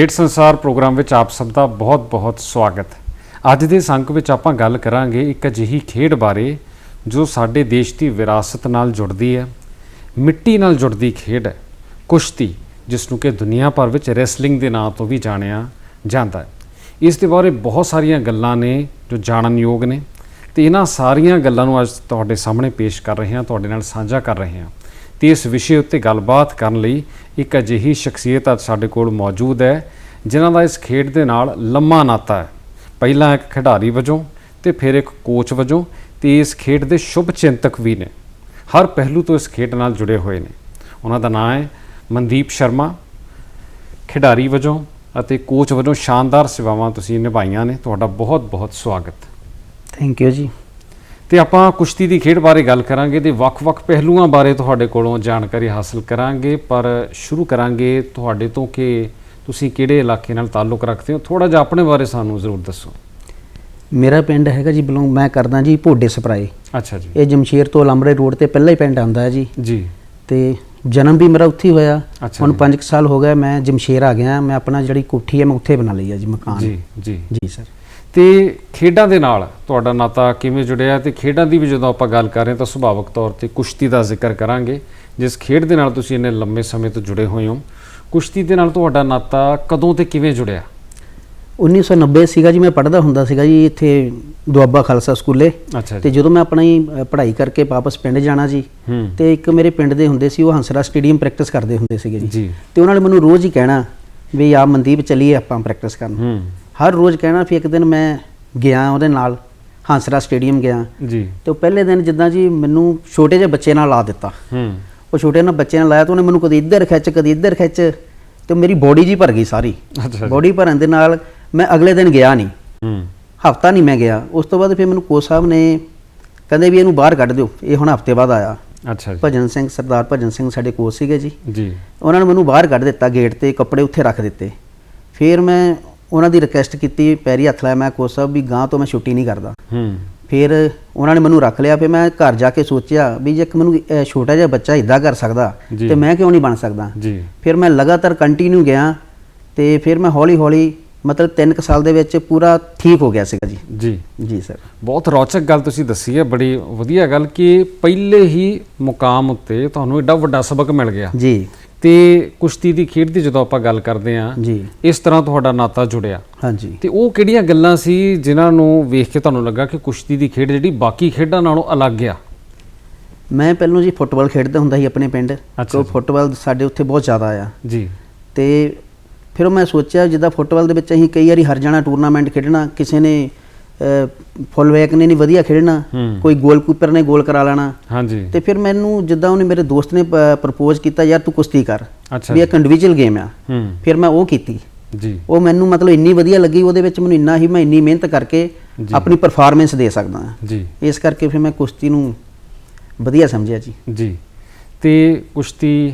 ਖੇਡ ਸੰਸਾਰ ਪ੍ਰੋਗਰਾਮ ਵਿੱਚ ਆਪ ਸਭ ਦਾ ਬਹੁਤ-ਬਹੁਤ ਸਵਾਗਤ। ਅੱਜ ਦੇ ਸੰਕ ਵਿੱਚ ਆਪਾਂ ਗੱਲ ਕਰਾਂਗੇ ਇੱਕ ਅਜਿਹੀ ਖੇਡ ਬਾਰੇ ਜੋ ਸਾਡੇ ਦੇਸ਼ ਦੀ ਵਿਰਾਸਤ ਨਾਲ ਜੁੜਦੀ ਹੈ। ਮਿੱਟੀ ਨਾਲ ਜੁੜਦੀ ਖੇਡ ਹੈ। ਕੁਸ਼ਤੀ ਜਿਸ ਨੂੰ ਕਿ ਦੁਨੀਆ ਭਰ ਵਿੱਚ ਰੈਸਲਿੰਗ ਦੇ ਨਾਂ ਤੋਂ ਵੀ ਜਾਣਿਆ ਜਾਂਦਾ ਹੈ। ਇਸ ਦੇ ਬਾਰੇ ਬਹੁਤ ਸਾਰੀਆਂ ਗੱਲਾਂ ਨੇ ਜੋ ਜਾਣਨਯੋਗ ਨੇ ਤੇ ਇਹਨਾਂ ਸਾਰੀਆਂ ਗੱਲਾਂ ਨੂੰ ਅੱਜ ਤੁਹਾਡੇ ਸਾਹਮਣੇ ਪੇਸ਼ ਕਰ ਰਹੇ ਹਾਂ, ਤੁਹਾਡੇ ਨਾਲ ਸਾਂਝਾ ਕਰ ਰਹੇ ਹਾਂ। ਤੇ ਇਸ ਵਿਸ਼ੇ ਉੱਤੇ ਗੱਲਬਾਤ ਕਰਨ ਲਈ ਇੱਕ ਅਜਿਹੀ ਸ਼ਖਸੀਅਤ ਅੱਜ ਸਾਡੇ ਕੋਲ ਮੌਜੂਦ ਹੈ। ਜਿਨ੍ਹਾਂ ਦਾ ਇਸ ਖੇਡ ਦੇ ਨਾਲ ਲੰਮਾ ਨਾਤਾ ਹੈ। ਪਹਿਲਾਂ ਇੱਕ ਖਿਡਾਰੀ ਵਜੋਂ ਤੇ ਫਿਰ ਇੱਕ ਕੋਚ ਵਜੋਂ ਤੇ ਇਸ ਖੇਡ ਦੇ ਸ਼ੁਭ ਚਿੰਤਕ ਵੀ ਨੇ। ਹਰ ਪਹਿਲੂ ਤੋਂ ਇਸ ਖੇਡ ਨਾਲ ਜੁੜੇ ਹੋਏ ਨੇ। ਉਹਨਾਂ ਦਾ ਨਾਮ ਹੈ ਮਨਦੀਪ ਸ਼ਰਮਾ। ਖਿਡਾਰੀ ਵਜੋਂ ਅਤੇ ਕੋਚ ਵਜੋਂ ਸ਼ਾਨਦਾਰ ਸੇਵਾਵਾਂ ਤੁਸੀਂ ਨਿਭਾਈਆਂ ਨੇ। ਤੁਹਾਡਾ ਬਹੁਤ-ਬਹੁਤ ਸਵਾਗਤ। ਥੈਂਕ ਯੂ ਜੀ। ਤੇ ਆਪਾਂ ਕੁਸ਼ਤੀ ਦੀ ਖੇਡ ਬਾਰੇ ਗੱਲ ਕਰਾਂਗੇ ਤੇ ਵੱਖ-ਵੱਖ ਪਹਿਲੂਆਂ ਬਾਰੇ ਤੁਹਾਡੇ ਕੋਲੋਂ ਜਾਣਕਾਰੀ ਹਾਸਲ ਕਰਾਂਗੇ। ਪਰ ਸ਼ੁਰੂ ਕਰਾਂਗੇ ਤੁਹਾਡੇ ਤੋਂ ਕਿ ਤੁਸੀਂ ਕਿਹੜੇ ਇਲਾਕੇ ਨਾਲ ਤਾਲੁਕ ਰੱਖਦੇ ਹੋ? ਥੋੜਾ ਜਿਹਾ ਆਪਣੇ ਬਾਰੇ ਸਾਨੂੰ ਜ਼ਰੂਰ ਦੱਸੋ। ਮੇਰਾ ਪਿੰਡ ਹੈਗਾ ਜੀ ਬਿਲੋਂਗ ਮੈਂ ਕਰਦਾ ਜੀ ਭੋਡੇ ਸਪਰਾਏ। ਅੱਛਾ ਜੀ। ਇਹ ਜਮਸ਼ੇਰ ਤੋਂ ਲੰਬੜੇ ਰੋਡ ਤੇ ਪਹਿਲਾ ਹੀ ਪਿੰਡ ਆਉਂਦਾ ਹੈ ਜੀ। ਜੀ। ਤੇ ਜਨਮ ਵੀ ਮੇਰਾ ਉੱਥੇ ਹੀ ਹੋਇਆ। ਹੁਣ ਜੀ। 5 ਸਾਲ ਹੋ ਗਏ ਮੈਂ ਜਮਸ਼ੇਰ ਆ ਗਿਆ। ਮੈਂ ਆਪਣਾ ਜਿਹੜੀ ਕੋਠੀ ਹੈ ਮੈਂ ਉੱਥੇ ਬਣਾ ਲਈ ਹੈ ਜੀ ਮਕਾਨ। ਜੀ ਜੀ। ਜੀ ਸਰ। ਤੇ ਖੇਡਾਂ ਦੇ ਨਾਲ ਤੁਹਾਡਾ ਨਾਤਾ ਕਿਵੇਂ ਜੁੜਿਆ? ਤੇ ਖੇਡਾਂ ਦੀ ਵੀ ਜਦੋਂ ਆਪਾਂ ਗੱਲ ਕਰ ਰਹੇ ਹਾਂ ਤਾਂ ਸੁਭਾਵਕ ਤੌਰ ਤੇ ਕੁਸ਼ਤੀ ਦਾ ਜ਼ਿਕਰ ਕਰਾਂਗੇ। ਜਿਸ ਖੇਡ ਦੇ ਨਾਲ ਤੁਸੀਂ ਇੰਨੇ ਲੰਮੇ ਸਮੇਂ ਤੋਂ ਜੁੜੇ ਹੋਏ ਹੋ। ਕੁਸ਼ਤੀ ਦੇ ਨਾਲ ਤੁਹਾਡਾ ਨਾਤਾ ਕਦੋਂ ਤੇ ਕਿਵੇਂ ਜੁੜਿਆ? 1990 ਸੀਗਾ ਜੀ ਮੈਂ ਪੜ੍ਹਦਾ ਹੁੰਦਾ ਸੀਗਾ ਜੀ ਇੱਥੇ ਦੁਆਬਾ ਖਾਲਸਾ ਸਕੂਲੇ। ਅੱਛਾ ਤੇ ਜਦੋਂ ਮੈਂ ਆਪਣੀ ਪੜ੍ਹਾਈ ਕਰਕੇ ਵਾਪਸ ਪਿੰਡ ਜਾਣਾ ਜੀ ਹੂੰ। ਤੇ ਇੱਕ ਮੇਰੇ ਪਿੰਡ ਦੇ ਹੁੰਦੇ ਸੀ ਉਹ ਹੰਸਰਾ ਸਟੇਡੀਅਮ ਪ੍ਰੈਕਟਿਸ ਕਰਦੇ ਹੁੰਦੇ ਸੀਗੇ ਜੀ। ਜੀ। ਤੇ ਉਹਨਾਂ ਨੇ ਮੈਨੂੰ ਰੋਜ਼ ਹੀ ਕਹਿਣਾ ਵੀ ਆ ਮਨਦੀਪ ਚੱਲੀਏ ਆਪਾਂ ਪ੍ਰੈਕਟਿਸ ਕਰਨ। ਹੂੰ। ਹਰ ਰੋਜ਼ ਕਹਿਣਾ ਫਿਰ ਇੱਕ ਦਿਨ ਮੈਂ ਗਿਆ ਉਹਦੇ ਨਾਲ ਹੰਸਰਾ ਸਟੇਡੀਅਮ ਗਿਆ। ਜੀ। ਤੇ ਉਹ ਪਹਿਲੇ ਦਿਨ ਜਿੱਦਾਂ ਜੀ ਮੈਨੂੰ ਛੋਟੇ ਜਿਹੇ ਬੱਚੇ ਨਾਲ ਲਾ ਦਿੱਤਾ। ਹੂੰ। ਉਹ ਛੋਟੇ ਨਾਲ ਬੱਚੇ ਨਾਲ ਲਾਇਆ ਤਾਂ ਉਹਨੇ ਮੈਨੂੰ ਕਦੀ ਇੱਧਰ ਖਿੱਚ ਕਦੀ ਇੱਧਰ ਖਿੱਚ ਤੇ ਮੇਰੀ ਬੋਡੀ ਜੀ ਭਰ ਗਈ ਸਾਰੀ। ਬੋਡੀ ਭਰਨ ਦੇ ਨਾਲ ਮੈਂ ਅਗਲੇ ਦਿਨ ਗਿਆ ਨਹੀਂ। ਹੂੰ। ਹਫਤਾ ਨਹੀਂ ਮੈਂ ਗਿਆ। ਉਸ ਤੋਂ ਬਾਅਦ ਫਿਰ ਮੈਨੂੰ ਕੋਚ ਸਾਹਿਬ ਨੇ ਕਹਿੰਦੇ ਵੀ ਇਹਨੂੰ ਬਾਹਰ ਕੱਢ ਦਿਓ। ਇਹ ਹੁਣ ਹਫ਼ਤੇ ਬਾਅਦ ਆਇਆ। ਅੱਛਾ ਜੀ। ਭਜਨ ਸਿੰਘ ਸਰਦਾਰ ਭਜਨ ਸਿੰਘ ਸਾਡੇ ਕੋਚ ਸੀਗੇ ਜੀ। ਜੀ। ਉਹਨਾਂ ਨੇ ਮੈਨੂੰ ਬਾਹਰ ਕੱਢ ਦਿੱਤਾ ਗੇਟ ਤੇ ਕੱਪੜੇ ਉੱਥੇ ਰੱਖ ਦਿੱਤੇ। ਫਿਰ ਮੈਂ ਉਹਨਾਂ ਦੀ ਰਿਕੁਐਸਟ ਕੀਤੀ ਪੈਰੀ ਹੱਥ ਲਾਇਆ ਮੈਂ ਕੋਚ ਸਾਹਿਬ ਵੀ ਗਾਂ ਤੋਂ ਮੈਂ ਛੁੱਟੀ ਨਹੀਂ ਕਰਦਾ। ਹੂੰ। ਫਿਰ ਉਹਨਾਂ ਨੇ ਮੈਨੂੰ ਰੱਖ ਲਿਆ ਫਿਰ ਮੈਂ ਘਰ ਜਾ ਕੇ ਸੋਚਿਆ ਵੀ ਜੇ ਇੱਕ ਮੈਨੂੰ ਛੋਟਾ ਜਿਹਾ ਬੱਚਾ ਇਦਾਂ ਕਰ ਸਕਦਾ ਜੀ। ਤੇ ਮੈਂ ਕਿਉਂ ਨਹੀਂ ਬਣ ਸਕਦਾ? ਜੀ। ਫਿਰ ਮੈਂ ਲਗਾਤਾਰ ਕੰਟੀਨਿਊ ਗਿਆ ਤੇ ਫਿਰ ਮੈਂ ਹੌਲੀ ਹੌਲੀ ਮਤਲਬ 3 ਕੁ ਸਾਲ ਦੇ ਵਿੱਚ ਪੂਰਾ ਠੀਕ ਹੋ ਗਿਆ ਸੀਗਾ ਜੀ। ਜੀ। ਜੀ ਸਰ। ਬਹੁਤ ਰੌਚਕ ਗੱਲ ਤੁਸੀਂ ਦੱਸੀ ਹੈ ਬੜੀ ਵਧੀਆ ਗੱਲ ਕਿ ਪਹਿਲੇ ਹੀ ਮੁਕਾਮ ਉੱਤੇ ਤੁਹਾਨੂੰ ਐਡਾ ਵੱਡਾ ਸਬਕ ਮਿਲ ਗਿਆ। ਜੀ। ਤੇ ਕੁਸ਼ਤੀ ਦੀ ਖੇਡ ਦੀ ਜਦੋਂ ਆਪਾਂ ਗੱਲ ਕਰਦੇ ਹਾਂ ਜੀ। ਇਸ ਤਰ੍ਹਾਂ ਤੁਹਾਡਾ ਨਾਤਾ ਜੁੜਿਆ। ਹਾਂਜੀ। ਤੇ ਉਹ ਕਿਹੜੀਆਂ ਗੱਲਾਂ ਸੀ ਜਿਨ੍ਹਾਂ ਨੂੰ ਵੇਖ ਕੇ ਤੁਹਾਨੂੰ ਲੱਗਾ ਕਿ ਕੁਸ਼ਤੀ ਦੀ ਖੇਡ ਜਿਹੜੀ ਬਾਕੀ ਖੇਡਾਂ ਨਾਲੋਂ ਅਲੱਗ ਆ? ਮੈਂ ਪਹਿਲਾਂ ਜੀ ਫੁੱਟਬਾਲ ਖੇਡਦਾ ਹੁੰਦਾ ਸੀ ਆਪਣੇ ਪਿੰਡ। ਅੱਛਾ। ਫੁੱਟਬਾਲ ਸਾਡੇ ਉੱਥੇ ਬਹੁਤ ਜ਼ਿਆਦਾ ਆ। ਜੀ। ਤੇ ਫਿਰ ਮੈਂ ਸੋਚਿਆ ਜਿੱਦਾਂ ਫੁੱਟਬਾਲ ਦੇ ਵਿੱਚ ਅਸੀਂ ਕਈ ਵਾਰੀ ਹਰ ਜਾਣਾ ਟੂਰਨਾਮੈਂਟ ਖੇਡਣਾ ਕਿਸੇ ਨੇ ਫੁੱਲ ਬੈਕ ਨੇ ਨਹੀਂ ਵਧੀਆ ਖੇਡਣਾ। ਕੋਈ ਗੋਲਕੀਪਰ ਨੇ ਗੋਲ ਕਰਾ ਲੈਣਾ। ਹਾਂਜੀ। ਤੇ ਫਿਰ ਮੈਨੂੰ ਜਿੱਦਾਂ ਉਹਨੇ ਮੇਰੇ ਦੋਸਤ ਨੇ ਪ੍ਰਪੋਜ਼ ਕੀਤਾ ਯਾਰ ਤੂੰ ਕੁਸ਼ਤੀ ਕਰ। ਵੀ। ਇੱਕ ਇੰਡੀਵਿਜੂਅਲ ਗੇਮ ਆ। ਫਿਰ ਮੈਂ ਉਹ ਕੀਤੀ। ਜੀ। ਉਹ ਮੈਨੂੰ ਮਤਲਬ ਇੰਨੀ ਵਧੀਆ ਲੱਗੀ ਉਹਦੇ ਵਿੱਚ ਮੈਨੂੰ ਇੰਨਾ ਹੀ ਮੈਂ ਇੰਨੀ ਮਿਹਨਤ ਕਰਕੇ। ਆਪਣੀ ਪਰਫਾਰਮੈਂਸ ਦੇ ਸਕਦਾ ਹਾਂ। ਜੀ। ਇਸ ਕਰਕੇ ਫਿਰ ਮੈਂ ਕੁਸ਼ਤੀ ਨੂੰ ਵਧੀਆ ਸਮਝਿਆ ਜੀ। ਜੀ। ਤੇ ਕੁਸ਼ਤੀ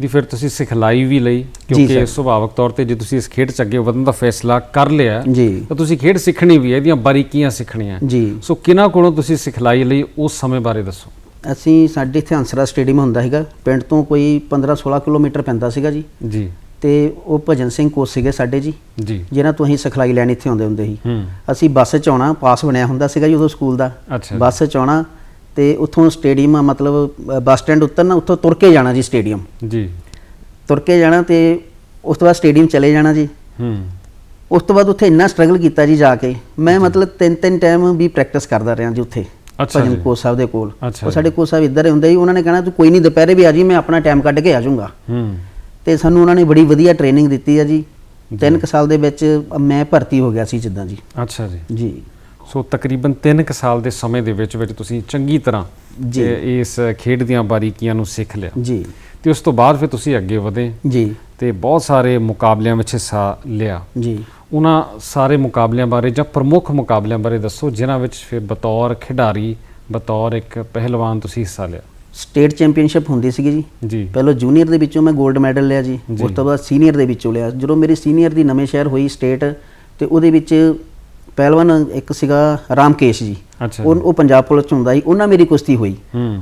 ਦੀ ਫਿਰ ਤੁਸੀਂ ਸਿਖਲਾਈ ਵੀ ਲਈ ਕਿਉਂਕਿ। ਸੁਭਾਵਕ ਤੌਰ ਤੇ ਜੇ ਤੁਸੀਂ ਇਸ ਖੇਡ 'ਚ ਅੱਗੇ ਵਧਣ ਦਾ ਫੈਸਲਾ ਕਰ ਲਿਆ ਤਾਂ ਤੁਸੀਂ ਖੇਡ ਸਿੱਖਣੀ ਵੀ ਹੈ ਇਹਦੀਆਂ ਬਾਰੀਕੀਆਂ ਸਿੱਖਣੀਆਂ। ਜੀ। ਸੋ ਕਿਹਨਾਂ ਕੋਲੋਂ ਤੁਸੀਂ ਸਿਖਲਾਈ ਲਈ ਉਸ ਸਮੇਂ ਬਾਰੇ ਦੱਸੋ। ਅਸੀਂ ਸਾਡੇ ਇੱਥੇ ਹੰਸਰਾ ਸਟੇਡੀਅਮ ਹੁੰਦਾ ਹੈਗਾ ਪਿੰਡ ਤੋਂ ਕੋਈ 15-16 ਕਿਲੋਮੀਟਰ ਪੈਂਦਾ ਸੀਗਾ ਜੀ। ਜੀ। ਤੇ ਉਹ ਭਜਨ ਸਿੰਘ ਕੋਚ ਸੀਗੇ ਸਾਡੇ ਜੀ ਜੀ। ਜਿਨ੍ਹਾਂ ਤੋਂ ਅਸੀਂ ਸਿਖਲਾਈ ਲੈਣ ਇੱਥੇ ਆਉਂਦੇ ਹੁੰਦੇ ਸੀ। ਅਸੀਂ ਬੱਸ 'ਚ ਆਉਣਾ ਪਾਸ ਬਣਿਆ ਹੁੰਦਾ ਸੀਗਾ ਜੀ ਉਦੋਂ ਸਕੂਲ ਦਾ। ਬੱਸ 'ਚ ਆਉਣਾ ਤੇ ਉੱਥੋਂ ਸਟੇਡੀਅਮ ਆ, ਮਤਲਬ ਬੱਸ ਸਟੈਂਡ ਉਤਰਨਾ ਉੱਥੋਂ ਤੁਰ ਕੇ ਜਾਣਾ ਜੀ ਸਟੇਡੀਅਮ। ਜੀ। ਤੁਰ ਕੇ ਜਾਣਾ ਤੇ ਉਸ ਤੋਂ ਬਾਅਦ ਸਟੇਡੀਅਮ ਚਲੇ ਜਾਣਾ ਜੀ। ਹੂੰ। ਉਸ ਤੋਂ ਬਾਅਦ ਉੱਥੇ ਇੰਨਾ ਸਟਰਗਲ ਕੀਤਾ ਜੀ ਜਾ ਕੇ। ਮੈਂ ਮਤਲਬ ਤਿੰਨ ਤਿੰਨ ਟਾਈਮ ਵੀ ਪ੍ਰੈਕਟਿਸ ਕਰਦਾ ਰਿਹਾ ਜੀ ਉੱਥੇ ਅੱਛਾ ਭਜਨ ਜੀ। ਕੋਚ ਸਾਹਿਬ ਦੇ ਕੋਲ। ਉਹ। ਸਾਡੇ ਕੋਚ ਸਾਹਿਬ ਇੱਧਰ ਹੁੰਦੇ ਸੀ ਉਹਨਾਂ ਨੇ ਕਹਿਣਾ ਤੂੰ ਕੋਈ ਨਹੀਂ ਦੁਪਹਿਰੇ ਵੀ ਆ ਜੀ ਮੈਂ ਆਪਣਾ ਟਾਈਮ ਕੱਢ ਕੇ ਆ ਜਾਊਂਗਾ। ਹੂੰ। ਤੇ ਸਾਨੂੰ ਉਹਨਾਂ ਨੇ ਬੜੀ ਵਧੀਆ ਟ੍ਰੇਨਿੰਗ ਦਿੱਤੀ ਆ ਜੀ। ਤਿੰਨ ਕੁ ਸਾਲ ਦੇ ਵਿੱਚ ਮੈਂ ਭਰਤੀ ਹੋ ਗਿਆ ਸੀ ਜਿੱਦਾਂ ਜੀ। ਅੱਛਾ ਜੀ। ਜੀ। ਸੋ ਤਕਰੀਬਨ 3 ਕੁ ਸਾਲ ਦੇ ਸਮੇਂ ਦੇ ਵਿੱਚ ਵਿੱਚ ਤੁਸੀਂ ਚੰਗੀ ਤਰ੍ਹਾਂ ਜੀ। ਇਸ ਖੇਡ ਦੀਆਂ ਬਾਰੀਕੀਆਂ ਨੂੰ ਸਿੱਖ ਲਿਆ। ਜੀ। ਤੇ ਉਸ ਤੋਂ ਬਾਅਦ ਫਿਰ ਤੁਸੀਂ ਅੱਗੇ ਵਧੇ। ਜੀ। ਤੇ ਬਹੁਤ ਸਾਰੇ ਮੁਕਾਬਲਿਆਂ ਵਿੱਚ ਹਿੱਸਾ ਲਿਆ। ਜੀ। ਉਹਨਾਂ ਸਾਰੇ ਮੁਕਾਬਲਿਆਂ ਬਾਰੇ ਜਾਂ ਪ੍ਰਮੁੱਖ ਮੁਕਾਬਲਿਆਂ ਬਾਰੇ ਦੱਸੋ ਜਿਨ੍ਹਾਂ ਵਿੱਚ ਫਿਰ ਬਤੌਰ ਖਿਡਾਰੀ ਬਤੌਰ ਇੱਕ ਪਹਿਲਵਾਨ ਤੁਸੀਂ ਹਿੱਸਾ ਲਿਆ। ਸਟੇਟ ਚੈਂਪੀਅਨਸ਼ਿਪ ਹੁੰਦੀ ਸੀਗੀ ਜੀ। ਜੀ। ਪਹਿਲਾਂ ਜੂਨੀਅਰ ਦੇ ਵਿੱਚੋਂ ਮੈਂ 골ਡ ਮੈਡਲ ਲਿਆ ਜੀ। ਜੀ। ਉਸ ਤੋਂ ਬਾਅਦ ਸੀਨੀਅਰ ਦੇ ਵਿੱਚੋਂ ਲਿਆ। ਜਦੋਂ ਮੇਰੀ ਸੀਨੀਅਰ ਦੀ ਨਵੇਂ ਸ਼ਹਿਰ ਹੋਈ ਸਟੇਟ ਤੇ ਉਹਦੇ ਵਿੱਚ ਪਹਿਲਵਾਨ ਇੱਕ ਸੀਗਾ ਰਾਮਕੇਸ਼ ਜੀ। ਉਹ ਉਹ ਪੰਜਾਬ ਪੁਲਿਸ ਚ ਹੁੰਦਾ ਸੀ। ਉਹਨਾਂ ਮੇਰੀ ਕੁਸ਼ਤੀ ਹੋਈ।